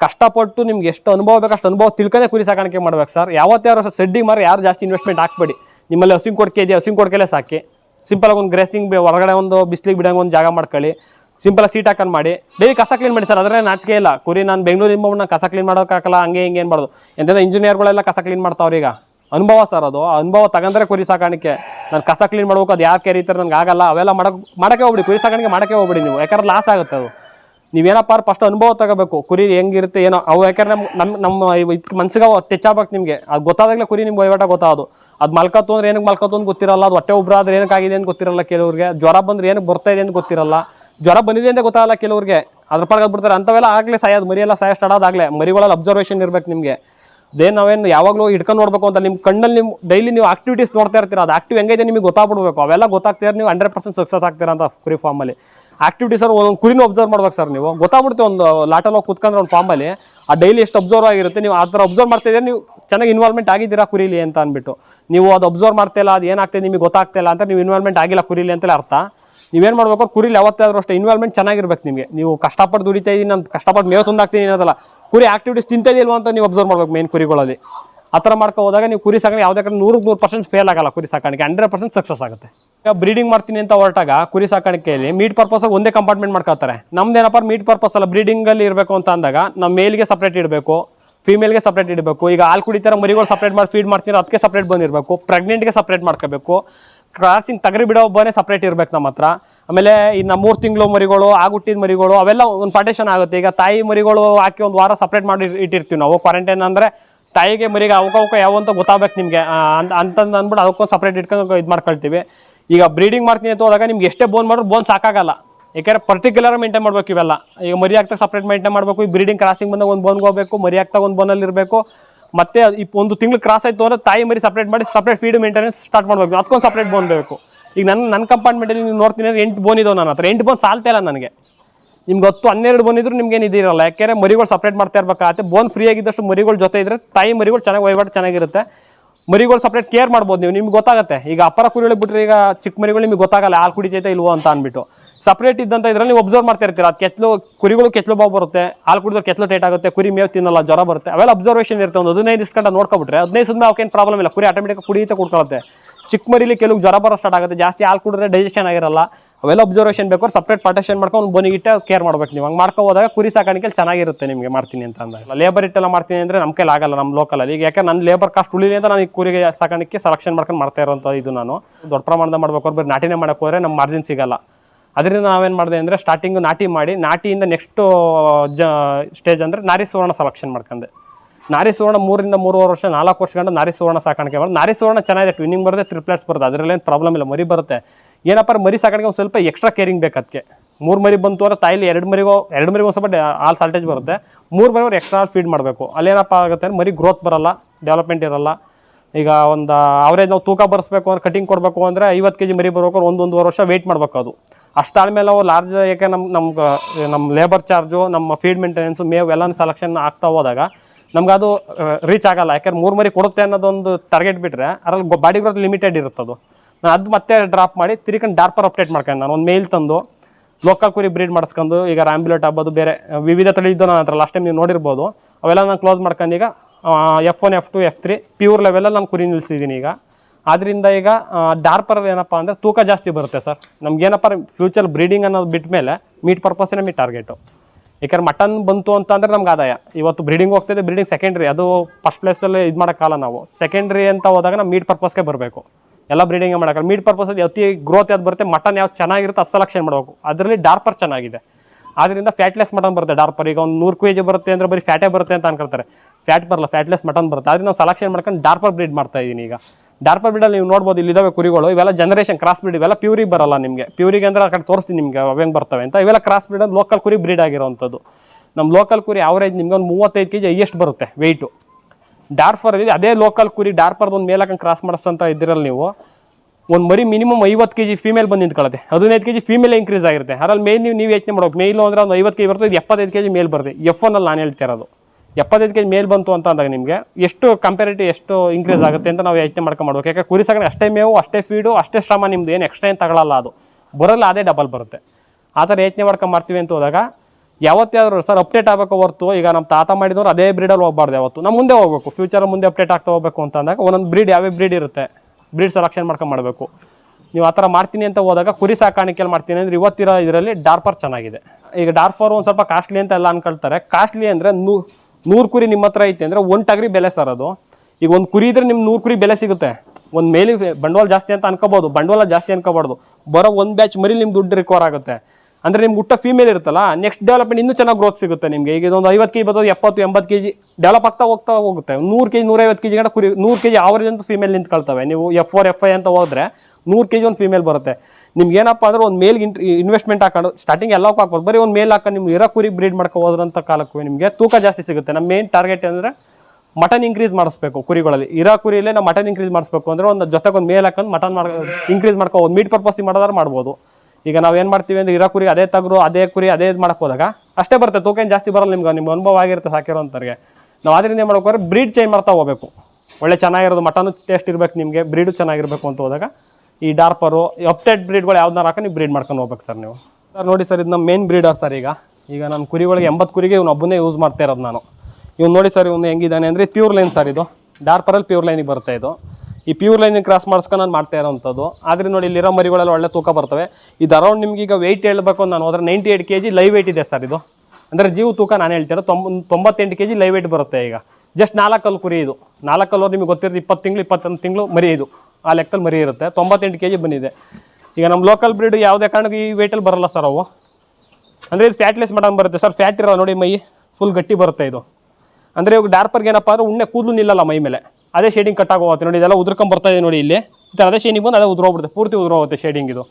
ಕಷ್ಟಪಟ್ಟು ನಿಮ್ಗೆ ಎಷ್ಟು ಅನುಭವ ಬೇಕು ಅಷ್ಟು ಅನುಭವ ತಿಳ್ಕೊಂಡೇ ಕುರಿ ಸಾಕಾಣಿಕೆ ಮಾಡ್ಬೇಕು ಸರ್ ಯಾವತ್ತೇ ಯಾರು ಸಡ್ಡಿಗೆ ಮಾರಿ ಯಾರು ಜಾಸ್ತಿ ಇನ್ವೆಸ್ಟ್ಮೆಂಟ್ ಹಾಕ್ಬೇಡಿ. ನಿಮ್ಮಲ್ಲಿ ಹಸಿಂಗ್ ಕೊಡ್ಕೆ ಇದೆ ಹಸಿಂಗ್ ಕೊಡ್ಕೆಲೆ ಸಾಕಿ. ಸಿಂಪಲ್ ಆಗಿ ಒಂದು ಗ್ರೇಸಿಂಗ್ ಹೊರಗಡೆ ಒಂದು ಬಿಸಿಲಿಗೆ ಬಿಡಂಗೆ ಒಂದು ಜಾಗ ಮಾಡ್ಕೊಳ್ಳಿ. ಸಿಂಪಲ್ ಸೀಟ್ ಹಾಕೊಂಡು ಮಾಡಿ. ಡೈಲಿ ಕಸ ಕ್ಲೀನ್ ಮಾಡಿ ಸರ್. ಅದರ ನಾಚಿಕೆ ಇಲ್ಲ. ಕುರಿ ನಾನು ಬೆಂಗಳೂರಿಂದ ಕಸ ಕ್ಲೀನ್ ಮಾಡೋಕ್ಕಾಗಲ್ಲ, ಹಂಗೆ ಹಿಂಗೆ ಏನು ಮಾಡೋದು ಎಂತೆಂಥ ಇಂಜಿನಿಯರ್ಗಳೆಲ್ಲ ಕಸ ಕ್ಲೀನ್ ಮಾಡ್ತಾವ್ರೆ ಈಗ. ಅನುಭವ ಸರ್ ಅದು. ಅನುಭವ ತಗೊಂಡ್ರೆ ಕುರಿ ಸಾಕಾಣಿಕೆ. ನಾನು ಕಸ ಕ್ಲೀನ್ ಮಾಡ್ಬೇಕು, ಅದು ಯಾಕೆ ಕರೀತಾರೆ ನನಗೆ ಆಗಲ್ಲ. ಅವೆಲ್ಲ ಮಾಡೋಕೆ ಮಾಡೋಕೆ ಹೋಗ್ಬಿಡಿ. ಕುರಿ ಸಾಕಾಣಿಕೆ ಮಾಡೋಕೆ ಹೋಗ್ಬಿಡಿ ನೀವು. ಯಾಕಂದ್ರೆ ಲಾಸ್ ಆಗುತ್ತೆ ಅದು. ನೀವೇನಪ್ಪ ಫಸ್ಟ್ ಅನುಭವ ತಗೋಬೇಕು. ಕುರಿ ಹೆಂಗಿರುತ್ತೆ, ಏನೋ. ಅವು ಯಾಕಂದ್ರೆ ನಮ್ಮ ನಮ್ಮ ಇದಕ್ಕೆ ಮನ್ಸಿಗೆ ಟಚ್ ಆಗ್ಬೇಕು ನಿಮಗೆ. ಅದು ಗೊತ್ತಾದಾಗಲೇ ಕುರಿ ನಿಮ್ಗೆ ವಹಿವಾಟ ಗೊತ್ತಾಗೋದು. ಅದು ಮಲ್ಕತ್ತು ಅಂದ್ರೆ ಏನಕ್ಕೆ ಮಲ್ಕತ್ತು ಅಂತ ಗೊತ್ತಿರಲ್ಲ. ಅದು ಹೊಟ್ಟೆ ಉಬ್ರ ಆದ್ರೆ ಏನಕ್ಕೆ ಆಗಿದೆ ಅಂತ ಗೊತ್ತಿರಲ್ಲ ಕೆಲವ್ರಿಗೆ ಜ್ವರ ಬಂದ್ರೆ ಏನಕ್ಕೆ ಬರ್ತಾ ಇದೆ ಅಂತ ಗೊತ್ತಿರಲ್ಲ. ಜ್ವರ ಬಂದಿದೆ ಅಂತ ಗೊತ್ತಾಗಲ್ಲ ಕೆಲವರಿಗೆ. ಅದ್ರ ಪರವಾಗಿ ಬಿಡ್ತಾರೆ ಅಂಥವೆಲ್ಲ ಆಗಲೇ ಸಾಯೋದು ಮರಿ ಎಲ್ಲ ಸಾಯ ಸ್ಟಾರ್ಟ್ ಆದಾಗಲೇ. ಮರಿಗಳಲ್ಲಿ ಅಬ್ಸರ್ವೇಷನ್ ಇರ್ಬೇಕು ನಿಮಗೆ. ದೇ ನಾವೇನು ಯಾವಾಗಲೂ ಹಿಡ್ಕೊಂಡು ನೋಡ್ಬೇಕು ಅಂತ ನಿಮ್ಮ ಕಣ್ಣಲ್ಲಿ ನೀವು ಡೈಲಿ ನೀವು ಆಕ್ಟಿವಿಟೀಸ್ ನೋಡ್ತಾ ಇರ್ತೀರ, ಅದು ಆಕ್ಟಿವ್ ಹೆಂಗೈತೆ ನಿಮಗೆ ಗೊತ್ತಾಗ್ಬಿಡ್ಬೇಕು. ಅವೆಲ್ಲ ಗೊತ್ತಾಗ್ತೀರ ನೀವು ಹಂಡ್ರೆಡ್ ಪರ್ಸೆಂಟ್ ಸಕ್ಸಸ್ ಆಗ್ತೀರ ಅಂತ ಕುರಿ ಫಾರ್ಮಲ್ಲಿ ಆಕ್ಟಿವಿಟೀಸ್ ಸರ್ ಒಂದು ಕುರಿನೂ ಅಬ್ಸರ್ವ್ ಮಾಡ್ಬೇಕು ಸರ್ ನೀವು. ಗೊತ್ತಾಗ್ಬಿಡ್ತೀವಿ ಒಂದು ಲಾಟಲ್ಲಿ ಹೋಗಿ ಕುತ್ಕೊಂಡ್ರೆ ಒಂದು ಫಾರ್ಮಲ್ಲಿ ಆ ಡೈಲಿ ಎಷ್ಟು ಅಬ್ಸರ್ವ್ ಆಗಿರುತ್ತೆ, ನೀವು ಆ ಥರ ಅಬ್ಸರ್ವ್ ಮಾಡ್ತಾ ಇದ್ದೀರಾ ನೀವು ಚೆನ್ನಾಗಿ ಇನ್ವಾಲ್ವ್ಮೆಂಟ್ ಆಗಿದ್ದೀರಾ ಕುರಿಲಿ ಅಂತ ಅಂದ್ಬಿಟ್ಟು. ನೀವು ಅದು ಅಬ್ಸರ್ವ್ ಮಾಡ್ತಾ ಇಲ್ಲ, ಅದು ಏನಾಗ್ತಿದೆ ನಿಮಗೆ ಗೊತ್ತಾಗ್ತಾ ಇಲ್ಲ ಅಂತ ನೀವು ಇನ್ವಾಲ್ವ್ಮೆಂಟ್ ಆಗಿಲ್ಲ ಕುರಿಲಿ ಅಂತಲೇ ಅರ್ಥ. ನೀವೇನು ಮಾಡ್ಬೇಕು? ಕುರಿಲಿ ಯಾವತ್ತಾದ್ರೂ ಅಷ್ಟೇ ಇನ್ವಾಲ್ವ್ಮೆಂಟ್ ಚೆನ್ನಾಗಿರ್ಬೇಕು ನಿಮಗೆ. ನೀವು ಕಷ್ಟಪಟ್ಟು ದುಡಿತಾ ಇದ್ದೀನಿ ನಾನು ಕಷ್ಟಪಟ್ಟು ಮೇವು ತಂದಾಗ್ತೀನಿ ಅನ್ನೋದಲ್ಲ. ಕುರಿ ಆಕ್ಟಿವಿಟೀಸ್ ತಿಂತಾ ಇದೆಯಲ್ವ ಅಂತ ನೀವು ಅಬ್ಸರ್ವ್ ಮಾಡ್ಬೇಕು ಮೇನ್ ಕುರಿಗಳಲ್ಲಿ. ಆ ಥರ ಮಾಡ್ಕೊ ಹೋದಾಗ ನೀವು ಕುರಿ ಸಾಕಣೆ ಯಾವುದೇ ಕಡೆ ನೂರು ನೂರು ಪರ್ಸೆಂಟ್ ಫೇಲ್ ಆಗಲ್ಲ ಕುರಿ ಸಾಕಾಣಿಕೆ. ಹಂಡ್ರೆಡ್ ಪರ್ಸೆಂಟ್ ಸಕ್ಸಸ್ ಆಗುತ್ತೆ. ಈಗ ಬ್ರೀಡಿಂಗ್ ಮಾಡ್ತೀನಿ ಅಂತ ಹೊರಟಾಗ ಕುರಿ ಸಾಕಾಣಿಕೆಯಲ್ಲಿ ಮೀಟ್ ಪರ್ಪಸ್ ಒಂದೇ ಕಂಪಾರ್ಟ್ಮೆಂಟ್ ಮಾಡ್ಕೊತಾರೆ ನಮ್ದೇನಪ್ಪ ಮೀಟ್ ಪರ್ಪಸ್ ಅಲ್ಲ ಬ್ರೀಡಿಂಗಲ್ಲಿ ಇರಬೇಕು ಅಂತ ಅಂದಾಗ ನಮ್ಮ ಮೇಲ್ಗೆ ಸಪ್ರೇಟ್ ಇಡಬೇಕು ಫಿಮೇಲ್ಗೆ ಸಪ್ರೇಟ್ ಇಡಬೇಕು. ಈಗ ಹಾಲು ಕುಡಿತಾರೆ, ಮರಿಗಳು ಸಪ್ರೇಟ್ ಮಾಡಿ ಫೀಡ್ ಮಾಡ್ತೀರ ಅದಕ್ಕೆ ಸಪ್ರೇಟ್ ಬಂದಿರಬೇಕು. ಪ್ರೆಗ್ನೆಂಟ್ಗೆ ಸಪ್ರೇಟ್ ಮಾಡ್ಕೋಬೇಕು. ಕ್ರಾಸಿಂಗ್ ತಗರಿ ಬಿಡೋ ಒಬ್ಬನೇ ಸಪ್ರೇಟ್ ಇರ್ಬೇಕು ನಮ್ಮ ಹತ್ರ. ಆಮೇಲೆ ಇನ್ನು ಮೂರು ತಿಂಗಳು ಮರಿಗಳು ಆಗುಟ್ಟಿದ ಮರಿಗಳು, ಅವೆಲ್ಲ ಒಂದು ಪಾರ್ಟೇಷನ್ ಆಗುತ್ತೆ. ಈಗ ತಾಯಿ ಮರಿಗಳು ಹಾಕಿ ಒಂದು ವಾರ ಸಪ್ರೇಟ್ ಮಾಡಿ ಇಟ್ಟಿರ್ತೀವಿ ನಾವು. ಕ್ವಾರಂಟೈನ್ ಅಂದರೆ ತಾಯಿಗೆ ಮರಿಗೆ ಅವಕ ಅವಕ ಯಾವ ಅಂತ ಗೊತ್ತಾಗಬೇಕು ನಿಮಗೆ. ಅಂತಂದು ಅಂದ್ಬಿಟ್ಟು ಅದಕ್ಕೊಂದು ಸಪ್ರೇಟ್ ಇಟ್ಕೊಂಡು ಇದು ಮಾಡ್ಕೊಳ್ತೀವಿ. ಈಗ ಬ್ರೀಡಿಂಗ್ ಮಾಡ್ತೀನಿ ಅಂತ ಹೋದಾಗ ನಿಮ್ಗೆ ಎಷ್ಟೇ ಬೋನ್ ಮಾಡಿದ್ರು ಬೋನ್ ಸಾಕಾಗಲ್ಲ. ಯಾಕಂದ್ರೆ ಪರ್ಟಿಕ್ಯುಲರ್ ಮೇಂಟೈನ್ ಮಾಡಬೇಕು ಇವೆಲ್ಲ. ಈಗ ಮರಿ ಸಪ್ರೇಟ್ ಮೇಂಟೈನ್ ಮಾಡಬೇಕು. ಈ ಬ್ರೀಡಿಂಗ್ ಕ್ರಾಸಿಂಗ್ ಬಂದಾಗ ಒಂದು ಬೋನ್ಗೆ ಹೋಗ್ಬೇಕು, ಮರಿ ಆಗ್ತಾ ಒಂದು ಬೋನಲ್ಲಿ ಇರಬೇಕು ಮತ್ತೆ ಒಂದು ತಿಂಗಳು ಕ್ರಾಸ್ ಆಯಿತು ಅಂದರೆ ತಾಯಿ ಮರಿ ಸಪ್ರೇಟ್ ಮಾಡಿ ಸಪ್ರೇಟ್ ಫೀಡ್ ಮೇಂಟೆನೆನ್ಸ್ ಸ್ಟಾರ್ಟ್ ಮಾಡಬೇಕು. ಅದಕ್ಕೊಂದು ಸಪ್ರೇಟ್ ಬೋನ್ ಬೇಕು. ಈಗ ನನ್ನ ನನ್ನ ಕಂಪಾರ್ಟ್ಮೆಂಟಲ್ಲಿ ನೀವು ನೋಡ್ತೀನಿ ಅಂದರೆ ಎಂಟು ಬೋನ್ ಇದಾವೆ ನನ್ನ ಹತ್ರ. ಎಂಟು ಬೋನ್ ಸಾಲ್ತಾ ಇಲ್ಲ ನನಗೆ. ನಿಮ್ಗೆ ಹತ್ತು ಹನ್ನೆರಡು ಇದ್ರು ನಿಮ್ಗೆ ಏನು ಇದಿರಲ್ಲ ಯಾಕೆಂದರೆ ಮರಿಗಳು ಸಪ್ರೇಟ್ ಮಾಡ್ತಾ ಇರಬೇಕಾಗತ್ತೆ. ಬೋನ್ ಫ್ರೀ ಆಗಿದ್ದಷ್ಟು ಮರಿಗಳು ಜೊತೆ ಇದ್ದರೆ ತಾಯಿ ಮರಿಗಳು ಚೆನ್ನಾಗಿ ವಹಿವಾಟು ಚೆನ್ನಾಗಿರುತ್ತೆ. ಮರಿಗಳು ಸಪ್ರೇಟ್ ಕೇರ್ ಮಾಡ್ಬೋದು ನೀವು. ನಿಮ್ಗೆ ಗೊತ್ತಾಗುತ್ತೆ. ಈಗ ಅಪ್ಪರ ಕುರಿಗಳು ಬಿಟ್ಟರೆ ಈಗ ಚಿಕ್ಕ ಮರಿಗಳು ನಿಮಗೆ ಗೊತ್ತಾಗಲ್ಲ. ಹಾಲು ಕುಡಿತೈತೆ ಇಲ್ವೋ ಅಂತ ಅಂದ್ಬಿಟ್ಟು. ಸಪ್ರೇಟ್ ಇದ್ದಂತ ಇದರಲ್ಲಿ ನೀವು ಒಬ್ಸರ್ವ್ ಮಾಡ್ತಾ ಇರ್ತೀರ. ಅದು ಕೆತ್ತಲು, ಕುರಿಗಳು ಕೆತ್ತಲು ಬಾವು ಬರುತ್ತೆ, ಹಾಲು ಕುಡಿದ್ರೆ ಕೆತ್ತಲು ಟೈಟ್ ಆಗುತ್ತೆ, ಕುರಿ ಮೇವು ತಿನ್ನಲ್ಲ, ಜ್ವರ ಬರುತ್ತೆ. ಅವೆಲ್ಲ ಅಬ್ಸರ್ವೇಷನ್ ಇರುತ್ತೆ. ಒಂದು ಹದಿನೈದು ಗಂಟ ನೋಡ್ಕೊಬಿಟ್ರೆ, ಹದಿನೈದು ಸುಮ್ಮನೆ ಅವಕ್ಕೇನು ಪ್ರಾಬ್ಲಮ್ ಇಲ್ಲ. ಕುರಿ ಆಟೋಮೆಟಿಕ್ ಕುಡಿಯುತ್ತೆ ಕುಡ್ಕೊಳ್ಳುತ್ತೆ ಚಿಕ್ಕ ಮರಿಲಿ ಕೆಲವು ಜ್ವರ ಬರೋ ಸ್ಟಾರ್ಟ್ ಆಗುತ್ತೆ. ಜಾಸ್ತಿ ಹಾಲು ಕುಡಿದ್ರೆ ಡೈಜೆಷನ್ ಆಗಿರಲ್ಲ. ಅವೆಲ್ಲ ಅಬ್ಸರ್ವೇಷನ್ ಬೇಕು. ಸಪ್ರೇಟ್ ಪಾರ್ಟೇಷನ್ ಮಾಡ್ಕೊಂಡು ಬನಿಗಿಟ್ಟೆ ಕೇರ್ ಮಾಡ್ಬೇಕು ನೀವು. ಹಂಗೆ ಮಾಡ್ಕೊ ಹೋದಾಗ ಕುರಿ ಸಾಕಾಣಿಕೆ ಚೆನ್ನಾಗಿರುತ್ತೆ ನಿಮಗೆ. ಮಾಡ್ತೀನಿ ಅಂತ ಅಂದಾಗ. ಲೇಬರ್ ಇಟ್ಟೆಲ್ಲ ಮಾಡ್ತೀನಿ ಅಂದರೆ ನಮ್ಮ ಕೈಲಿ ಆಗಲ್ಲ ನಮ್ಮ ಲೋಕಲಲ್ಲಿ ಈಗ ಯಾಕೆ ನನ್ನ ಲೇಬರ್ ಕಾಸ್ಟ್ ಉಳಿಲಿ ಅಂತ ನಾನು ಈ ಕುರಿಗೆ ಸಾಕಾಣಿಕೆ ಸೆಲೆಕ್ಷನ್ ಮಾಡ್ಕೊಂಡು ಮಾಡ್ತಾ ಇರೋಂಥ ಇದು ನಾನು. ದೊಡ್ಡ ಪ್ರಮಾಣದ ಮಾಡ್ಬೇಕು. ಬರೀ ನಾಟಿನೇ ಮಾಡೋಕ್ಕೆ ಹೋದ್ರೆ ನಮ್ಮ ಮಾರ್ಜಿನ್ ಸಿಗಲ್ಲ. ಅದರಿಂದ ನಾವೇನು ಮಾಡಿದೆ ಅಂದರೆ ಸ್ಟಾರ್ಟಿಂಗು ನಾಟಿ ಮಾಡಿ, ನಾಟಿಯಿಂದ ನೆಕ್ಸ್ಟು ಜ ಸ್ಟೇಜ್ ಅಂದರೆ ನಾರಿ ಸುವರ್ಣ ಸೆಲೆಕ್ಷನ್ ಮಾಡ್ಕೊಂಡೆ ನಾರಿ ಸುವರ್ಣ ಮೂರಿಂದ ಮೂರುವರೆ ವರ್ಷ, ನಾಲ್ಕು ವರ್ಷ ಗಂಟ ನಾರಿ ಸುವರ್ಣ ಸಾಕಾಣಿಕೆ ಮಾಡಿ ನಾರಿ ಸುವರ್ಣ ಚೆನ್ನಾಗಿದೆ ಟ್ವಿನಿಂಗ್ ಬರುತ್ತೆ ತ್ರಿಪ್ಲೆಟ್ಸ್ ಬರುತ್ತೆ, ಅದರಲ್ಲೇನು ಪ್ರಾಬ್ಲಮ್ ಇಲ್ಲ, ಮರಿ ಬರುತ್ತೆ. ಏನಪ್ಪ ಮರಿ ಸಾಕಾಣಿಕೆ ಒಂದು ಸ್ವಲ್ಪ ಎಕ್ಸ್ಟ್ರಾ ಕೇರಿಂಗ್ ಬೇಕು ಅದಕ್ಕೆ ಮೂರು ಮರಿ ಬಂತು ಅಂದರೆ ತಾಯಿಲಿ ಎರಡು ಮರಿಗೋ, ಎರಡು ಮರಿಗೂ ಒಂದು ಸ್ವಲ್ಪ ಆಲ್ ಸಾಲ್ಟೇಜ್ ಬರುತ್ತೆ. ಮೂರು ಮರಿಗೂ ಎಕ್ಸ್ಟ್ರಾ ಫೀಡ್ ಮಾಡಬೇಕು. ಅಲ್ಲೇನಪ್ಪ ಆಗುತ್ತೆ ಅಂದರೆ ಮರಿ ಗ್ರೋತ್ ಬರಲ್ಲ ಡೆವಲಪ್ಮೆಂಟ್ ಇರಲ್ಲ. ಈಗ ಒಂದು ಅವರೇಜ್ ನಾವು ತೂಕ ಬರೆಸ್ಬೇಕು ಅಂದ್ರೆ ಕಟಿಂಗ್ ಕೊಡಬೇಕು ಅಂದರೆ ಐವತ್ತು ಕೆ ಜಿ ಮರಿ ಬರ್ಬೇಕು ಒಂದು, ಒಂದೂವರೆ ವರ್ಷ ವೆಯ್ಟ್ ಮಾಡಬೇಕು ಅದು. ಅಷ್ಟಾದ್ಮೇಲೆ ನಾವು ಲಾರ್ಜ್ ಯಾಕೆ ನಮ್ಮ ನಮ್ಗೆ ನಮ್ಮ ಲೇಬರ್ ಚಾರ್ಜು ನಮ್ಮ ಫೀಡ್ ಮೇಂಟೆನೆನ್ಸು ಮೇವು ಎಲ್ಲ ಸೆಲೆಕ್ಷನ್ ಆಗ್ತಾ ಹೋದಾಗ ನಮ್ಗೆ ಅದು ರೀಚ್ ಆಗಲ್ಲ. ಯಾಕಂದ್ರೆ ಮೂರು ಮರಿ ಕೊಡುತ್ತೆ ಅನ್ನೋದೊಂದು ಟಾರ್ಗೆಟ್ ಬಿಟ್ಟರೆ ಅದ್ರಲ್ಲಿ ಬಾಡಿ ಗ್ರೋತ್ ಲಿಮಿಟೆಡ್ ಇರುತ್ತದು. ನಾನು ಅದು ಮತ್ತೆ ಡ್ರಾಪ್ ಮಾಡಿ ತಿರ್ಕೊಂಡು ಡಾರ್ಪರ್ ಅಪ್ಡೇಟ್ ಮಾಡ್ಕೊಂಡು ನಾನು. ಒಂದು ಮೇಲ್ ತಂದು ಲೋಕಲ್ ಕುರಿ ಬ್ರೀಡ್ ಮಾಡಿಸ್ಕೊಂಡು ಈಗ ರಾಂಬ್ಯುಲೇಟ್ ಆಗ್ಬೋದು ಬೇರೆ ವಿವಿಧ ತಳಿ ನಾನು ಹತ್ರ ಲಾಸ್ಟ್ ಟೈಮ್ ನೀವು ನೋಡಿರ್ಬೋದು. ಅವೆಲ್ಲ ನಾನು ಕ್ಲೋಸ್ ಮಾಡ್ಕೊಂಡು ಈಗ F one F two F three pure ಲೆವೆಲಲ್ಲಿ ನಾನು ಕುರಿ ನಿಲ್ಲಿಸಿದ್ದೀನಿ ಈಗ. ಆದ್ದರಿಂದ ಈಗ ಡಾರ್ಪರ್ ಏನಪ್ಪ ಅಂದರೆ ತೂಕ ಜಾಸ್ತಿ ಬರುತ್ತೆ ಸರ್. ನಮ್ಗೇನಪ್ಪ ಫ್ಯೂಚರ್ ಬ್ರೀಡಿಂಗ್ ಅನ್ನೋದು ಬಿಟ್ಟ ಮೇಲೆ ಮೀಟ್ ಪರ್ಪಸ್ಸೇ ನಮಗೆ ಟಾರ್ಗೆಟು ಯಾಕಂದ್ರೆ ಮಟನ್ ಬಂತು ಅಂತ ಅಂದ್ರೆ ನಮ್ಗೆ ಆದಾಯ. ಇವತ್ತು ಬ್ರೀಡಿಂಗ್ ಹೋಗ್ತಿದೆ ಬ್ರೀಡಿಂಗ್ ಸೆಕೆಂಡ್ರಿ ಅದು ಫಸ್ಟ್ ಪ್ಲೇಸಲ್ಲಿ ಇದು ಮಾಡೋಕ್ಕಲ್ಲ ನಾವು. ಸೆಕೆಂಡ್ರಿ ಅಂತ ಹೋದಾಗ ನಾವು ಮೀಟ್ ಪರ್ಪಸ್ಗೆ ಬರಬೇಕು. ಎಲ್ಲ ಬ್ರೀಡಿಂಗ್ ಮಾಡೋಕ್ಕಲ್ಲ ಮೀಟ್ ಪರ್ಪಸಲ್ಲಿ ಅತಿ ಗ್ರೋತ್ ಯಾವ್ದು ಬರುತ್ತೆ ಮಟನ್ ಯಾವ್ದು ಚೆನ್ನಾಗಿರುತ್ತೆ ಅದು ಸೆಲೆಕ್ಷನ್ ಮಾಡಬೇಕು. ಅದರಲ್ಲಿ ಡಾರ್ಪರ್ ಚೆನ್ನಾಗಿದೆ. ಆದ್ದರಿಂದ ಫ್ಯಾಟ್ಲೆಸ್ ಮಟನ್ ಬರುತ್ತೆ ಡಾರ್ಪರ್ ಈಗ ಒಂದು ನೂರು ಕೆ ಜಿ ಬರುತ್ತೆ ಅಂದರೆ ಬರೀ ಫ್ಯಾಟೇ ಬರುತ್ತೆ ಅಂತ ಅನ್ಕೊಳ್ತಾರೆ. ಫ್ಯಾಟ್ ಬರಲ್ಲ ಫ್ಯಾಟ್ಲೆಸ್ ಮಟನ್ ಬರುತ್ತೆ. ಅದರಿಂದ ನಾವು ಸೆಲೆಕ್ಷನ್ ಮಾಡ್ಕೊಂಡು ಡಾರ್ಪರ್ ಬ್ರೀಡ್ ಮಾಡ್ತಾ ಇದ್ದೀನಿ ಈಗ. ಡಾರ್ಪರ್ ಬ್ರೀಡಲ್ಲಿ ನೀವು ನೋಡ್ಬೋದು ಇಲ್ಲಿ ಇದಾವೆ ಕುರಿಗಳು, ಇವೆಲ್ಲ ಜನರೇಷನ್ ಕ್ರಾಸ್ ಬ್ರೀಡ್ ಇವೆಲ್ಲ ಪ್ಯೂರಿಗೆ ಬರಲ್ಲ ನಿಮಗೆ. ಪ್ಯೂರಿಗೆ ಅಂದ್ರೆ ಆ ಕಡೆ ತೋರಿಸ್ತೀನಿ ನಿಮಗೆ ಹೆಂಗೆ ಬರ್ತವೆ ಅಂತ. ಇವೆಲ್ಲ ಕ್ರಾಸ್ ಬ್ರೀಡ್ ಲೋಕಲ್ ಕುರಿ ಬ್ರೀಡ್ ಆಗಿರೋವಂಥದ್ದು. ನಮ್ಮ ಲೋಕಲ್ ಕುರಿ ಅವರೇಜ್ ನಿಮಗೆ ಒಂದು ಮೂವತ್ತೈದು ಕೆ ಜಿ ಹೈಯೆಸ್ಟ್ ಬರುತ್ತೆ ವೆಯ್ಟು ಡಾರ್ಫರಲ್ಲಿ ಅದೇ ಲೋಕಲ್ ಕುರಿ ಡಾರ್ಪರ್ದು ಒಂದು ಮೇಲಕ್ಕೆ ಕ್ರಾಸ್ ಮಾಡಿಸ್ತಂತ ಇದ್ದಿರಲ್ಲ ನೀವು. ಒಂದು ಮರಿ ಮಿನಿಮಮ್ ಐವತ್ತು ಕೆ ಜಿ ಫೀಮೇಲ್ ಬಂದು ನಿಂತ್ಕೊಳ್ಳುತ್ತೆ ಹದಿನೈದು ಕೆ ಜಿ ಫೀಮೇಲ್ ಇನ್ಕ್ರೀಸ್ ಆಗಿರುತ್ತೆ. ಅದರಲ್ಲಿ ಮೇಲ್ ನೀವು ನೀವು ಯೋಚನೆ ಮಾಡೋದು ಮೇಲು ಅಂದರೆ ಒಂದು ಐವತ್ತು ಕೆ ಜಿ ಬರ್ತದೆ ಎಪ್ಪತ್ತೈದು ಕೆ ಜಿ ಮೇಲ್ ಬರುತ್ತೆ ಎಫ್ ಒನ್ನಲ್ಲಿ ನಾನು ಹೇಳ್ತಾ ಇರೋದು. ಎಪ್ಪತ್ತೈದು ಕೆ ಜಿ ಮೇಲೆ ಬಂತು ಅಂತ ಅಂದಾಗ ನಿಮಗೆ ಎಷ್ಟು ಕಂಪೇರಿಟಿವ್ ಎಷ್ಟು ಇನ್ಕ್ರೀಸ್ ಆಗುತ್ತೆ ಅಂತ ನಾವು ಯೋಚನೆ ಮಾಡ್ಕೊಂಡು ಮಾಡ್ಬೇಕು ಯಾಕೆ ಕುರಿ ಸಾಗಣೆ ಅಷ್ಟೇ ಮೇವು, ಅಷ್ಟೇ ಫೀಡು ಅಷ್ಟೇ ಶ್ರಮ ನಿಮ್ದು. ಏನು ಎಕ್ಸ್ಟ್ರಾ ಏನು ತಗೊಳ್ಳಲ್ಲ ಅದು. ಬರೋಲ್ಲ, ಅದೇ ಡಬಲ್ ಬರುತ್ತೆ. ಆ ಥರ ಯೋಚನೆ ಮಾಡ್ಕೊಂಡು ಮಾಡ್ತೀವಿ ಅಂತ ಹೋದಾಗ ಯಾವತ್ತೇ ಆದರೂ ಸರ್ ಅಪ್ಡೇಟ್ ಆಗಬೇಕು ಹೊರತು. ಈಗ ನಮ್ಮ ತಾತ ಮಾಡಿದವರು ಅದೇ ಬ್ರೀಡಲ್ಲಿ ಹೋಗಬಾರ್ದು ಯಾವತ್ತು. ನಮ್ಮ ಮುಂದೆ ಹೋಗಬೇಕು. ಫ್ಯೂಚರ್ ಮುಂದೆ ಅಪ್ಡೇಟ್ ಆಗ್ತಾ ಹೋಗಬೇಕು ಅಂತ ಅಂದಾಗ ಒಂದೊಂದು ಬ್ರೀಡ್ ಯಾವ ಬ್ರೀಡ್ ಇರುತ್ತೆ ಬ್ರೀಡ್ ಸೆಲೆಕ್ಷನ್ ಮಾಡ್ಕೊಂಡು ಮಾಡಬೇಕು. ನೀವು ಆ ಥರ ಮಾಡ್ತೀನಿ ಅಂತ ಹೋದಾಗ ಕುರಿ ಸಾಕಾಣಿಕೆಯಲ್ಲಿ ಮಾಡ್ತೀನಿ ಅಂದರೆ ಇವತ್ತಿರೋ ಇದರಲ್ಲಿ ಡಾರ್ಪರ್ ಚೆನ್ನಾಗಿದೆ. ಈಗ ಡಾರ್ಪರ್ ಒಂದು ಸ್ವಲ್ಪ ಕಾಸ್ಟ್ಲಿ ಅಂತ ಎಲ್ಲ ಅನ್ಕೊಳ್ತಾರೆ. ಕಾಸ್ಟ್ಲಿ ಅಂದರೆ ನೂ ನೂರು ಕುರಿ ನಿಮ್ಮ ಹತ್ರ ಐತೆ ಅಂದರೆ ಒಂದು ಟಗರಿ ಬೆಲೆ ಸರ್ ಅದು. ಈಗ ಒಂದು ಕುರಿ ಇದ್ರೆ ನಿಮ್ಗೆ ನೂರು ಕುರಿ ಬೆಲೆ ಸಿಗುತ್ತೆ. ಒಂದು ಮೇಲೆ ಬಂಡವಾಳ ಜಾಸ್ತಿ ಅಂತ ಅನ್ಕೋಬೋದು. ಬಂಡವಾಳ ಜಾಸ್ತಿ ಅನ್ಕೋಬಾರ್ದು. ಬರೋ ಒಂದು ಬ್ಯಾಚ್ ಮರಿ ನಿಮ್ಮ ದುಡ್ಡು ರಿಕವರ್ ಆಗುತ್ತೆ. ಅಂದರೆ ನಿಮ್ಗೆ ಹುಟ್ಟ ಫೀಮೇಲ್ ಇರುತ್ತಲ್ಲ ನೆಕ್ಸ್ಟ್ ಡೆವಲಪ್ಮೆಂಟ್ ಇನ್ನೂ ಚೆನ್ನಾಗಿ ಗ್ರೋತ್ ಸಿಗುತ್ತೆ ನಿಮಗೆ. ಈಗ ಇದೊಂದು ಐವತ್ತು ಕೆಜಿ ಬರ್ತದೆ ಎಪ್ಪತ್ತು, ಎಂಬತ್ತು ಕೆ ಜಿ ಡೆವಲಪ್ ಆಗ್ತಾ ಹೋಗ್ತಾ ಹೋಗುತ್ತೆ. ನೂರು ಕೆ ಜಿ ನೂರೈವತ್ತು ಕೆ ಜಿ ಗಂಟ ಕುರಿ, ನೂರು ಕೆ ಜಿ ಆವರೇಜ್ ಅಂತ ಫೀಮೇಲ್ ನಿಂತ್ಕೊಳ್ತವೆ. ನೀವು ಎಫ್ ಓರ್ ಎಫ್ ಐ ಅಂತ ಹೋದ್ರೆ ನೂರು ಕೆ ಜಿ ಒಂದು ಫೀಮೇಲ್ ಬರುತ್ತೆ. ನಿಮ್ಗೆ ಏನಪ್ಪ ಅಂದ್ರೆ ಒಂದು ಮೇಲ್ಗೆ ಇನ್ವೆಸ್ಟ್ಮೆಂಟ್ ಹಾಕೊಂಡು ಸ್ಟಾರ್ಟಿಂಗ್ ಎಲ್ಲಕ್ಕೂ ಹಾಕ್ಬೋದು. ಬರೀ ಒಂದು ಮೇಲ್ ಹಾಕೊಂಡು ನಿಮ್ಗೆ ಇರೋ ಕುರಿ ಬ್ರೀಡ್ ಮಾಡ್ಕೊ ಹೋದ್ರಂಥ ಕಾಲಕ್ಕೂ ನಿಮಗೆ ತೂಕ ಜಾಸ್ತಿ ಸಿಗುತ್ತೆ. ನಮ್ಮ ಮೇನ್ ಟಾರ್ಗೆಟ್ ಅಂದರೆ ಮಟನ್ ಇನ್ಕ್ರೀಸ್ ಮಾಡಿಸ್ಬೇಕು ಕುರಿಗಳಲ್ಲಿ. ಇರೋ ಕುರಿಯಲ್ಲೇ ನಾವು ಮಟನ್ ಇನ್ಕ್ರೀಸ್ ಮಾಡಿಸ್ಬೇಕು ಅಂದ್ರೆ ಒಂದು ಜೊತೆಗೆ ಒಂದು ಮೇಲ್ ಹಾಕೊಂಡು ಮಟನ್ ಮಾಡ ಇನ್ಕ್ರೀಸ್ ಮಾಡ್ಕೊ ಮೀಟ್ ಪರ್ಪಸ್ ಮಾಡೋದಾದ್ರೆ ಮಾಡ್ಬೋದು. ಈಗ ನಾವು ಏನು ಮಾಡ್ತೀವಿ ಅಂದರೆ ಇರೋ ಕುರಿ ಅದೇ ತಗರು, ಅದೇ ಕುರಿ, ಅದೇ ಇದು ಮಾಡಕ್ಕೆ ಹೋದಾಗ ಅಷ್ಟೇ ಬರುತ್ತೆ. ತೂಕ ಏನು ಜಾಸ್ತಿ ಬರಲ್ಲ ನಿಮ್ಗೆ. ನಿಮ್ಗೆ ಅನುಭವ ಆಗಿರುತ್ತೆ ಸಾಕಿರೋಂಥವ್ರಿಗೆ ನಾವು ಅದರಿಂದ ಏನು ಮಾಡ್ಬೇಕಾದ್ರೆ ಬ್ರೀಡ್ ಚೇಂಜ್ ಮಾಡ್ತಾ ಹೋಗ್ಬೇಕು. ಒಳ್ಳೆ ಚೆನ್ನಾಗಿರೋದು ಮಟನ್ ಟೇಸ್ಟ್ ಇರಬೇಕು ನಿಮಗೆ ಬ್ರೀಡು ಚೆನ್ನಾಗಿರಬೇಕು ಅಂತ ಹೋದಾಗ ಈ ಡಾರ್ಪರು ಅಪ್ಡೇಟ್ ಬ್ರೀಡ್ಗಳು ಯಾವ್ದಾರು ಹಾಕಿ ನೀವು ಬ್ರೀಡ್ ಮಾಡ್ಕೊಂಡು ಹೋಗ್ಬೇಕು ಸರ್ ನೀವು. ಸರ್ ನೋಡಿ ಸರ್ ಇದು ನಮ್ಮ ಮೇನ್ ಬ್ರೀಡರ್ ಸರ್ ಈಗ. ಈಗ ನಾನು ಕುರಿಗಳಿಗೆ ಎಂಬತ್ತು ಕುರಿಗೆ ಇವ್ನು ಒಬ್ಬನೇ ಯೂಸ್ ಮಾಡ್ತಾ ಇರೋದು ನಾನು. ಇವ್ನು ನೋಡಿ ಸರ್, ಇವನು ಹೆಂಗಿದ್ದಾನೆ ಅಂದರೆ ಪ್ಯೂರ್ ಲೈನ್ ಸರ್ ಇದು. ಡಾರ್ಪರಲ್ಲಿ ಪ್ಯೂರ್ ಲೈನಿಗೆ ಬರುತ್ತೆ ಇದು. ಈ ಪ್ಯೂರ್ ಲೈನಿಗೆ ಕ್ರಾಸ್ ಮಾಡಿಸ್ಕೊಂಡು ನಾನು ಮಾಡ್ತಾ ಇರೋವಂಥದ್ದು ಆದರೆ ನೋಡಿ ಇಲ್ಲಿರೋ ಮರಿಗಳೆಲ್ಲ ಒಳ್ಳೆ ತೂಕ ಬರ್ತವೆ. ಇದು ಅರೌಂಡ್ ನಿಮ್ಗೆ ಈಗ ವೆಯ್ಟ್ ಹೇಳಬೇಕು ನಾನು ಹೋದ್ರೆ ninety eight K G live weight ಇದೆ ಸರ್ ಇದು. ಅಂದರೆ ಜೀವ ತೂಕ ನಾನು ಹೇಳ್ತಿರೋ ತೊಂಬ, ತೊಂಬತ್ತೆಂಟು ಕೆ ಜಿ ಲೈವ್ ವೆಯ್ಟ್ ಬರುತ್ತೆ ಈಗ. ಜಸ್ಟ್ ನಾಲ್ಕಲ್ಲಿ ಕುರಿ ಇದು. ನಾಲ್ಕಲ್ಲಿ ನಿಮಗೆ ಗೊತ್ತಿರೋದು ಇಪ್ಪತ್ತು ತಿಂಗಳು, ಇಪ್ಪತ್ತೊಂದು ತಿಂಗಳು ಮರಿ ಇದು. ಆ ಲೆಕ್ಕದಲ್ಲಿ ಮರಿ ಇರುತ್ತೆ. ತೊಂಬತ್ತೆಂಟು ಕೆ ಜಿ ಬಂದಿದೆ. ಈಗ ನಮ್ಮ ಲೋಕಲ್ ಬ್ರೀಡ್ ಯಾವುದೇ ಕಾರಣಕ್ಕೆ ಈ ವೆಯ್ಟಲ್ಲಿ ಬರಲ್ಲ ಸರ್ ಅವು. ಅಂದರೆ ಇದು ಫ್ಯಾಟ್ಲೆಸ್ ಮಾಡಂಗೆ ಬರುತ್ತೆ. ಸರ್ ಫ್ಯಾಟ್ ಇರೋಲ್ಲ ನೋಡಿ ಮೈ ಫುಲ್ ಗಟ್ಟಿ ಬರುತ್ತೆ ಇದು. ಅಂದರೆ ಇವಾಗ ಡಾರ್ಪರ್ಗೆ ಏನಪ್ಪ ಅಂದರೆ ಉಣ್ಣೆ ಕೂದಲು ನಿಲ್ಲಲ್ಲ ಮೈ ಮೇಲೆ. ಅದೇ ಶೇಡಿಂಗ್ ಕಟ್ ಆಗೋಗುತ್ತೆ ನೋಡಿ, ಇದೆಲ್ಲ ಉದ್ರಕೊಂಡು ಬರ್ತಾ ಇದೆ ನೋಡಿ ಇಲ್ಲಿ. ಈ ಥರ ಅದೇ ಶೇಡಿಂಗ್ ಬಂದು ಅದೇ ಉದ್ರೋಗ್ಬಿಡುತ್ತೆ. ಪೂರ್ತಿ ಉದ್ರೋಗುತ್ತೆ ಶೇಡಿಂಗ್ ಇದು.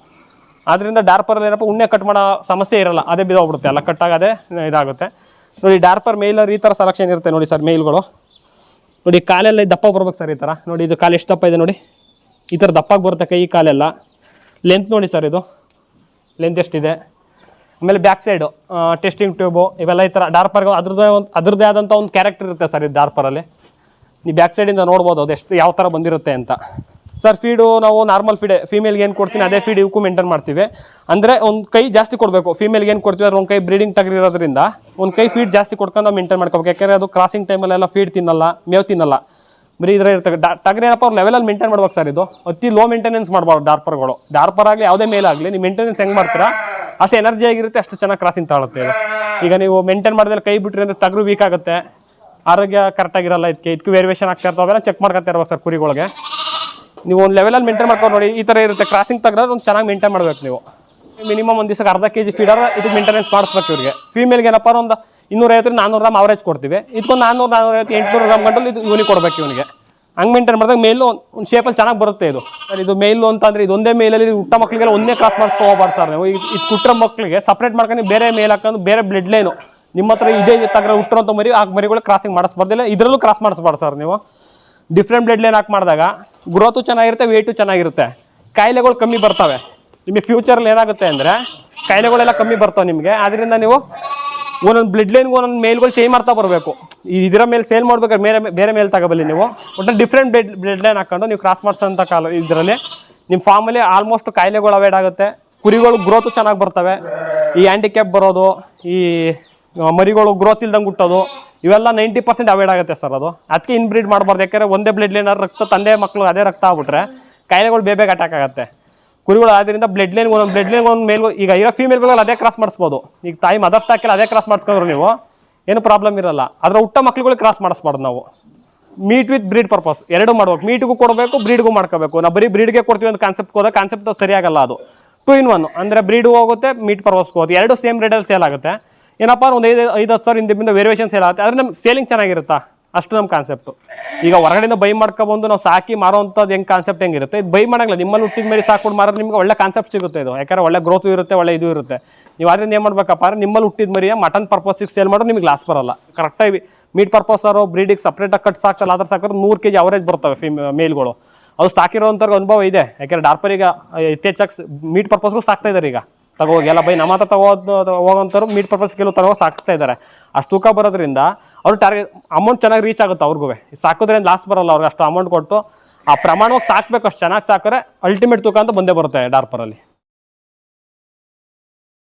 ಆದ್ದರಿಂದ ಡಾರ್ಪರಲ್ಲಿ ಏನಪ್ಪ ಉಣ್ಣೆ ಕಟ್ ಮಾಡೋ ಸಮಸ್ಯೆ ಇರಲ್ಲ. ಅದೇ ಬಿದ್ದೋಗ್ಬಿಡುತ್ತೆ ಎಲ್ಲ ಕಟ್ಟಾಗದೆ ಇದಾಗುತ್ತೆ. ನೋಡಿ ಡಾರ್ಪರ್ ಮೇಲರ್ ಈ ಥರ ಸೆಲೆಕ್ಷನ್ ಇರುತ್ತೆ ನೋಡಿ ಸರ್ ಮೇಲ್ಗಳು ನೋಡಿ ಕಾಲೆಲ್ಲ ದಪ್ಪ ಬರ್ಬೇಕು ಸರ್ ಈ ಥರ ನೋಡಿ ಇದು ಕಾಲು ಎಷ್ಟು ದಪ್ಪ ಇದೆ ನೋಡಿ. ಈ ಥರ ದಪ್ಪಾಗಿ ಬರುತ್ತೆ ಕೈ ಕಾಲೆಲ್ಲ. ಲೆಂತ್ ನೋಡಿ ಸರ್ ಇದು. ಲೆಂತ್ ಎಷ್ಟಿದೆ? ಆಮೇಲೆ ಬ್ಯಾಕ್ ಸೈಡು ಟೆಸ್ಟಿಂಗ್ ಟ್ಯೂಬು ಇವೆಲ್ಲ ಈ ಥರ ಡಾರ್ಪರ್ಗೆ ಅದ್ರದ್ದೇ ಒಂದು, ಅದ್ರದ್ದೇ ಆದಂಥ ಒಂದು ಕ್ಯಾರೆಕ್ಟರ್ ಇರುತ್ತೆ ಸರ್ ಇದು ಡಾರ್ಪರಲ್ಲಿ ನೀವು ಬ್ಯಾಕ್ ಸೈಡಿಂದ ನೋಡ್ಬೋದು ಅದು ಎಷ್ಟು, ಯಾವ ಥರ ಬಂದಿರುತ್ತೆ ಅಂತ. ಸರ್ ಫೀಡು ನಾವು ನಾರ್ಮಲ್ ಫೀಡೆ ಫೀಮೇಲ್ಗೆ ಏನು ಕೊಡ್ತೀನಿ, ಅದೇ ಫೀಡ್ ಇವಕ್ಕೂ ಮೇಂಟೈನ್ ಮಾಡ್ತೀವಿ. ಅಂದರೆ ಒಂದು ಕೈ ಜಾಸ್ತಿ ಕೊಡಬೇಕು ಫೀಮೇಲ್ಗೆ ಏನು ಕೊಡ್ತೀವಿ ಅದ್ರ ಒಂದು ಕೈ ಬ್ರೀಡಿಂಗ್ ತೆಗೆದಿರೋದ್ರಿಂದ, ಒಂದು ಕೈ ಫೀಡ್ ಜಾಸ್ತಿ ಕೊಡ್ಕೊಂಡು ನಾವು ಮೇಂಟೈನ್ ಮಾಡ್ಕೋಬೇಕು. ಯಾಕೆಂದರೆ ಅದು ಕ್ರಾಸಿಂಗ್ ಟೈಮಲ್ಲೆಲ್ಲ ಫೀಡ್ ತಿನ್ನಲ್ಲ, ಮೇವು ತಿನ್ನಲ್ಲ. ಬರೀ ಇದ್ರೆ ಇರ್ತವೆ ಡಾ ಏನಪ್ಪ, ಅವ್ರು ಲೆವೆಲಲ್ಲಿ ಮೇಂಟೈನ್ ಮಾಡ್ಬೇಕು ಸರ್ ಇದು. ಅತಿ ಲೋ ಮೇಂಟೆನೆನ್ಸ್ ಮಾಡ್ಬಾರ್ದು ಡಾರ್ಪರ್ಗಳು ಡಾರ್ಪರ್ ಆಗಲಿ, ಯಾವುದೇ ಮೇಲಾಗಲಿ ನೀವು ಮೇಂಟೆನೆನ್ಸ್ ಹೆಂಗೆ ಮಾಡ್ತೀರಾ, ಅಷ್ಟು ಎನರ್ಜಿ ಆಗಿರುತ್ತೆ, ಅಷ್ಟು ಚೆನ್ನಾಗಿ ಕ್ರಾಸಿಂಗ್ ತಾಳುತ್ತೆ ಇದು. ಈಗ ನೀವು ಮೇಂಟೈನ್ ಮಾಡಿದ್ರೆ ಕೈ ಬಿಟ್ಟರೆ ಅಂದರೆ ಟಗರು ವೀಕ್ ಆಗುತ್ತೆ. ಆರೋಗ್ಯ ಕರೆಕ್ಟಾಗಿರಲ್ಲ ಇದಕ್ಕೆ ಇದಕ್ಕೆ ವೇರಿಯೇಷನ್ ಆಗ್ತಾ ಇರ್ತಾವೆ. ಅವೆಲ್ಲ ಚೆಕ್ ಮಾಡ್ಕೊತಾ ಇರ್ಬೇಕು ಸರ್ ಕುರಿಗಳಿಗೆ. ನೀವು ಒಂದು ಲೆವೆಲಲ್ಲಿ ಮೇಂಟೈನ್ ಮಾಡ್ಕೊಂಡು ನೋಡಿ, ಈ ಥರ ಇರುತ್ತೆ. ಕ್ರಾಸಿಂಗ್ ತೆಗೆದ್ರೆ ಒಂದು ಚೆನ್ನಾಗಿ ಮೇಂಟೈನ್ ಮಾಡಬೇಕು ನೀವು. ಮಿನಿಮಮ್ ಒಂದು ದಿವಸಕ್ಕೆ ಅರ್ಧ ಕೆ ಜಿ ಫೀಡರ್ ಇದು ಮೇಂಟೆನೆನ್ಸ್ ಮಾಡಿಸ್ಬೇಕು ಇವ್ರಿಗೆ. ಫೀಮೇಲ್ಗೆ ಏನಪ್ಪ ಒಂದು ಇನ್ನೂರೈವತ್ತು ನಾನ್ನೂರು ಗ್ರಾಮ್ ಅವರೇಜ್ ಕೊಡ್ತೀವಿ. ಇದಕ್ಕೊಂದು ನಾನ್ನೂರು ನಾನ್ನೂರೈವತ್ತು ಎಂಟುನೂರು ಗ್ರಾಮ್ ಗಂಟಲು ಇದು ಇವನಿಗೆ ಕೊಡಬೇಕು ಇವನಿಗೆ. ಹಂಗೆ ಮೇಂಟೈನ್ ಮಾಡಿದಾಗ ಮೇಲು ಒಂದು ಶೇಪಲ್ಲಿ ಚೆನ್ನಾಗಿ ಬರುತ್ತೆ ಇದು. ಸರ್, ಇದು ಮೇಲು ಅಂತಂದರೆ ಇದೊಂದೇ ಮೇಲಲ್ಲಿ ಹುಟ್ಟ ಮಕ್ಕಳಿಗೆಲ್ಲ ಒಂದೇ ಕ್ರಾಸ್ ಮಾಡಿಸ್ಕೊ ಹೋಗ್ಬಾರ್ದು ಸರ್ ನೀವು. ಇದು ಕುಟ್ಟ ಮಕ್ಕಳಿಗೆ ಸಪ್ರೇಟ್ ಮಾಡ್ಕೊಂಡು ಬೇರೆ ಮೇಲ್ ಹಾಕೊಂಡು ಬೇರೆ ಬ್ಲಡ್ ಲೈನು ನಿಮ್ಮ ಹತ್ರ ಇದೇ ತಗ್ರ ಹುಟ್ಟಿರೋಂಥ ಮರಿ, ಆ ಮರಿಗಳು ಕ್ರಾಸಿಂಗ್ ಮಾಡಿಸ್ಬಾರ್ದಿಲ್ಲ. ಇದರಲ್ಲೂ ಕ್ರಾಸ್ ಮಾಡಿಸ್ಬಾರ್ದು ಸರ್ ನೀವು. ಡಿಫ್ರೆಂಟ್ ಬ್ಲಡ್ ಲೈನ್ ಹಾಕಿ ಮಾಡಿದಾಗ ಗ್ರೋತು ಚೆನ್ನಾಗಿರುತ್ತೆ ವೇಟು ಚೆನ್ನಾಗಿರುತ್ತೆ. ಕಾಯಿಲೆಗಳು ಕಮ್ಮಿ ಬರ್ತವೆ. ನಿಮಗೆ ಫ್ಯೂಚರಲ್ಲಿ ಏನಾಗುತ್ತೆ ಅಂದರೆ ಕಾಯಿಲೆಗಳೆಲ್ಲ ಕಮ್ಮಿ ಬರ್ತವೆ ನಿಮಗೆ. ಆದ್ದರಿಂದ ನೀವು ಒಂದೊಂದು ಬ್ಲಡ್ ಲೈನ್ಗೆ ಒಂದೊಂದು ಮೇಲ್ಗಳು ಚೇಂಜ್ ಮಾಡ್ತಾ ಬರಬೇಕು. ಇದರ ಮೇಲೆ ಸೇಲ್ ಮಾಡ್ಬೇಕಾದ್ರೆ ಬೇರೆ ಬೇರೆ ಮೇಲೆ ತಗೋಬಲ್ಲಿ ನೀವು. ಒಟ್ಟು ಡಿಫ್ರೆಂಟ್ ಬ್ಲಡ್ ಬ್ಲಡ್ ಲೈನ್ ಹಾಕೊಂಡು ನೀವು ಕ್ರಾಸ್ ಮಾಡಿಸೋಂಥ ಕಾಲ ಇದರಲ್ಲಿ ನಿಮ್ಮ ಫಾರ್ಮಲ್ಲಿ ಆಲ್ಮೋಸ್ಟ್ ಕಾಯಿಲೆಗಳು ಅವಾಯ್ಡ್ ಆಗುತ್ತೆ. ಕುರಿಗಳು ಗ್ರೋತು ಚೆನ್ನಾಗಿ ಬರ್ತವೆ. ಈ ಹ್ಯಾಂಡಿಕ್ಯಾಪ್ ಬರೋದು, ಈ ಮರಿಗಳು ಗ್ರೋತ್ ಇಲ್ದಂಗೆ ಹುಟ್ಟೋದು, ಇವೆಲ್ಲ ನೈಂಟಿ ಪರ್ಸೆಂಟ್ ಅವಾಯ್ಡ್ ಆಗುತ್ತೆ ಸರ್ ಅದು. ಅದಕ್ಕೆ ಇನ್ಬ್ರೀಡ್ ಮಾಡಬಾರ್ದು. ಯಾಕಂದರೆ ಒಂದೇ ಬ್ಲಡ್ ಲೈನ್ ರಕ್ತ ತಂದೆ ಮಕ್ಕಳು ಅದೇ ರಕ್ತ ಆಗ್ಬಿಟ್ರೆ ಕಾಯಿಲೆಗಳು ಬೇಬೇಗ ಅಟ್ಯಾಕ್ ಆಗುತ್ತೆ. ಕುರಿಗಳು ಆದ್ರಿಂದ ಬ್ಲಡ್ ಲೈನ್ ಒಂದು ಬ್ಲಡ್ ಲೈನ್ ಒಂದು ಮೇಲ್ ಈಗ ಇರೋ ಫೀಮೇಲ್ಗಳಲ್ಲಿ ಅದೇ ಕ್ರಾಸ್ ಮಾಡಿಸ್ಬೋದು. ಈಗ ತಾಯಿ ಮದರ್ ಸ್ಟಾಕಲ್ಲಿ ಅದೇ ಕ್ರಾಸ್ ಮಾಡಿಸ್ಕೊಂಡ್ರು ನೀವು, ಏನು ಪ್ರಾಬ್ಲಮ್ ಇರಲ್ಲ. ಅದರ ಹುಟ್ಟ ಮಕ್ಳುಗಳಿಗೆ ಕ್ರಾಸ್ ಮಾಡಿಸ್ಬಾರ್ದು ನಾವು. ಮೀಟ್ ವಿತ್ ಬ್ರೀಡ್ ಪರ್ಪಸ್ ಎರಡು ಮಾಡ್ಬೇಕು. ಮೀಟ್ಗೂ ಕೊಡಬೇಕು ಬ್ರೀಡ್ಗೂ ಮಾಡ್ಕೋಬೇಕು. ನಾವು ಬರೀ ಬ್ರೀಡ್ಗೆ ಕೊಡ್ತೀವಿ ಅಂತ ಕಾನ್ಸೆಪ್ಟ್ ಹೋದ ಕಾನ್ಸೆಪ್ಟ್ ಸರಿಯಾಗಲ್ಲ ಅದು. ಟು ಇನ್ ಒನ್ ಅಂದರೆ ಬ್ರೀಡ್ ಹೋಗುತ್ತೆ ಮೀಟ್ ಪರ್ಪಸ್ಗೆ ಹೋಗುತ್ತೆ. ಎರಡು ಸೇಮ್ ರೇಟಲ್ಲಿ ಸೇಲ್ ಆಗುತ್ತೆ. ಏನಪ್ಪ, ಒಂದು ಐದು ಐದು ಹತ್ತು ಸಾವಿರ ಹಿಂದಿಂದ ವೇರಿಯೇಷನ್ ಸೇಲ್ ಆಗುತ್ತೆ. ಆದರೆ ನಮ್ಮ ಸೇಲಿಂಗ್ ಚೆನ್ನಾಗಿರುತ್ತಾ? ಅಷ್ಟು ನಮ್ಮ ಕಾನ್ಸೆಪ್ಟು ಈಗ ಹೊರಗಡೆಯಿಂದ ಬೈ ಮಾಡ್ಕೊಬಂದು ನಾವು ಸಾಕಿ ಮಾರೋಂಥದ್ದು ಹೆಂಗೆ ಕಾನ್ಸೆಪ್ಟ್ ಹೆಂಗಿರುತ್ತೆ? ಇದು ಬೈ ಮಾಡಂಗಿಲ್ಲ. ನಿಮ್ಮಲ್ಲಿ ಹುಟ್ಟಿದ ಮೇಲೆ ಸಾಕೊಂಡು ಮಾರೋದು ನಿಮ್ಗೆ ಒಳ್ಳೆ ಕಾನ್ಸೆಪ್ಟ್ ಸಿಗುತ್ತೆ ಇದು. ಯಾಕಂದ್ರೆ ಒಳ್ಳೆ ಗ್ರೋತ್ ಇರುತ್ತೆ, ಒಳ್ಳೆ ಇದು ಇರುತ್ತೆ. ನೀವು ಅದರಿಂದ ಏನು ಮಾಡ್ಬೇಕಪ್ಪ ಅಂದ್ರೆ ನಿಮ್ಮಲ್ಲಿ ಹುಟ್ಟಿದ ಮರಿಯ ಮಟನ್ ಪರ್ಪಸ್ಗೆ ಸೇಲ್ ಮಾಡೋದು ನಿಮ್ಗೆ ಲಾಸ್ ಬರಲ್ಲ. ಕರೆಕ್ಟಾಗಿ ಮೀಟ್ ಪರ್ಪಸ್ಸರು ಬ್ರೀಡಿಗೆ ಸಪ್ರೇಟಾಗಿ ಕಟ್ ಸಾಕಲ್ಲ ಅದ್ರ ಸಾಕಿದ್ರೆ ನೂರು ಕೆ ಜಿ ಅವರೇಜ್ ಬರ್ತವೆ ಫಿಮ್ ಮೇಲ್ಗಳು ಅದು ಸಾಕಿರೋಂಥವ್ರಿಗೆ ಅನುಭವ ಇದೆ. ಯಾಕೆಂದ್ರೆ ಡಾರ್ಪರಿಗೆ ಹೆಚ್ಚೆಚ್ಚಾಗಿ ಮೀಟ್ ಪರ್ಪಸ್ಗೂ ಸಾಕ್ತಾ ಇದ್ದಾರೆ ಈಗ. ತಗೋಗಿ ಎಲ್ಲ ಬೈ ನಮ್ಮ ಹತ್ರ ತಗೋದು ಹೋಗೋಂಥವ್ರು ಮೀಟ್ ಪರ್ಪಸ್ ಕೆಲವು ತಗೋ, ಸಾಕ್ತಾ ಇದ್ದಾರೆ ಅಷ್ಟು ತೂಕ ಬರೋದ್ರಿಂದ ಅವ್ರು ಟಾರ್ಗೆಟ್ ಅಮೌಂಟ್ ಚೆನ್ನಾಗಿ ರೀಚ್ ಆಗುತ್ತೆ ಅವ್ರಿಗೂ ಸಾಕೋದ್ರಿಂದ ಲಾಸ್ಟ್ ಬರಲ್ಲ ಅವ್ರಿಗೆ ಅಷ್ಟು ಅಮೌಂಟ್ ಕೊಟ್ಟು, ಆ ಪ್ರಮಾಣವಾಗಿ ಸಾಕ್ಬೇಕು ಅಷ್ಟು ಚೆನ್ನಾಗಿ ಸಾಕಿದ್ರೆ ಅಲ್ಟಿಮೇಟ್ ತೂಕ ಅಂತ ಬಂದೇ ಬರುತ್ತೆ ಡಾರ್ಪರಲ್ಲಿ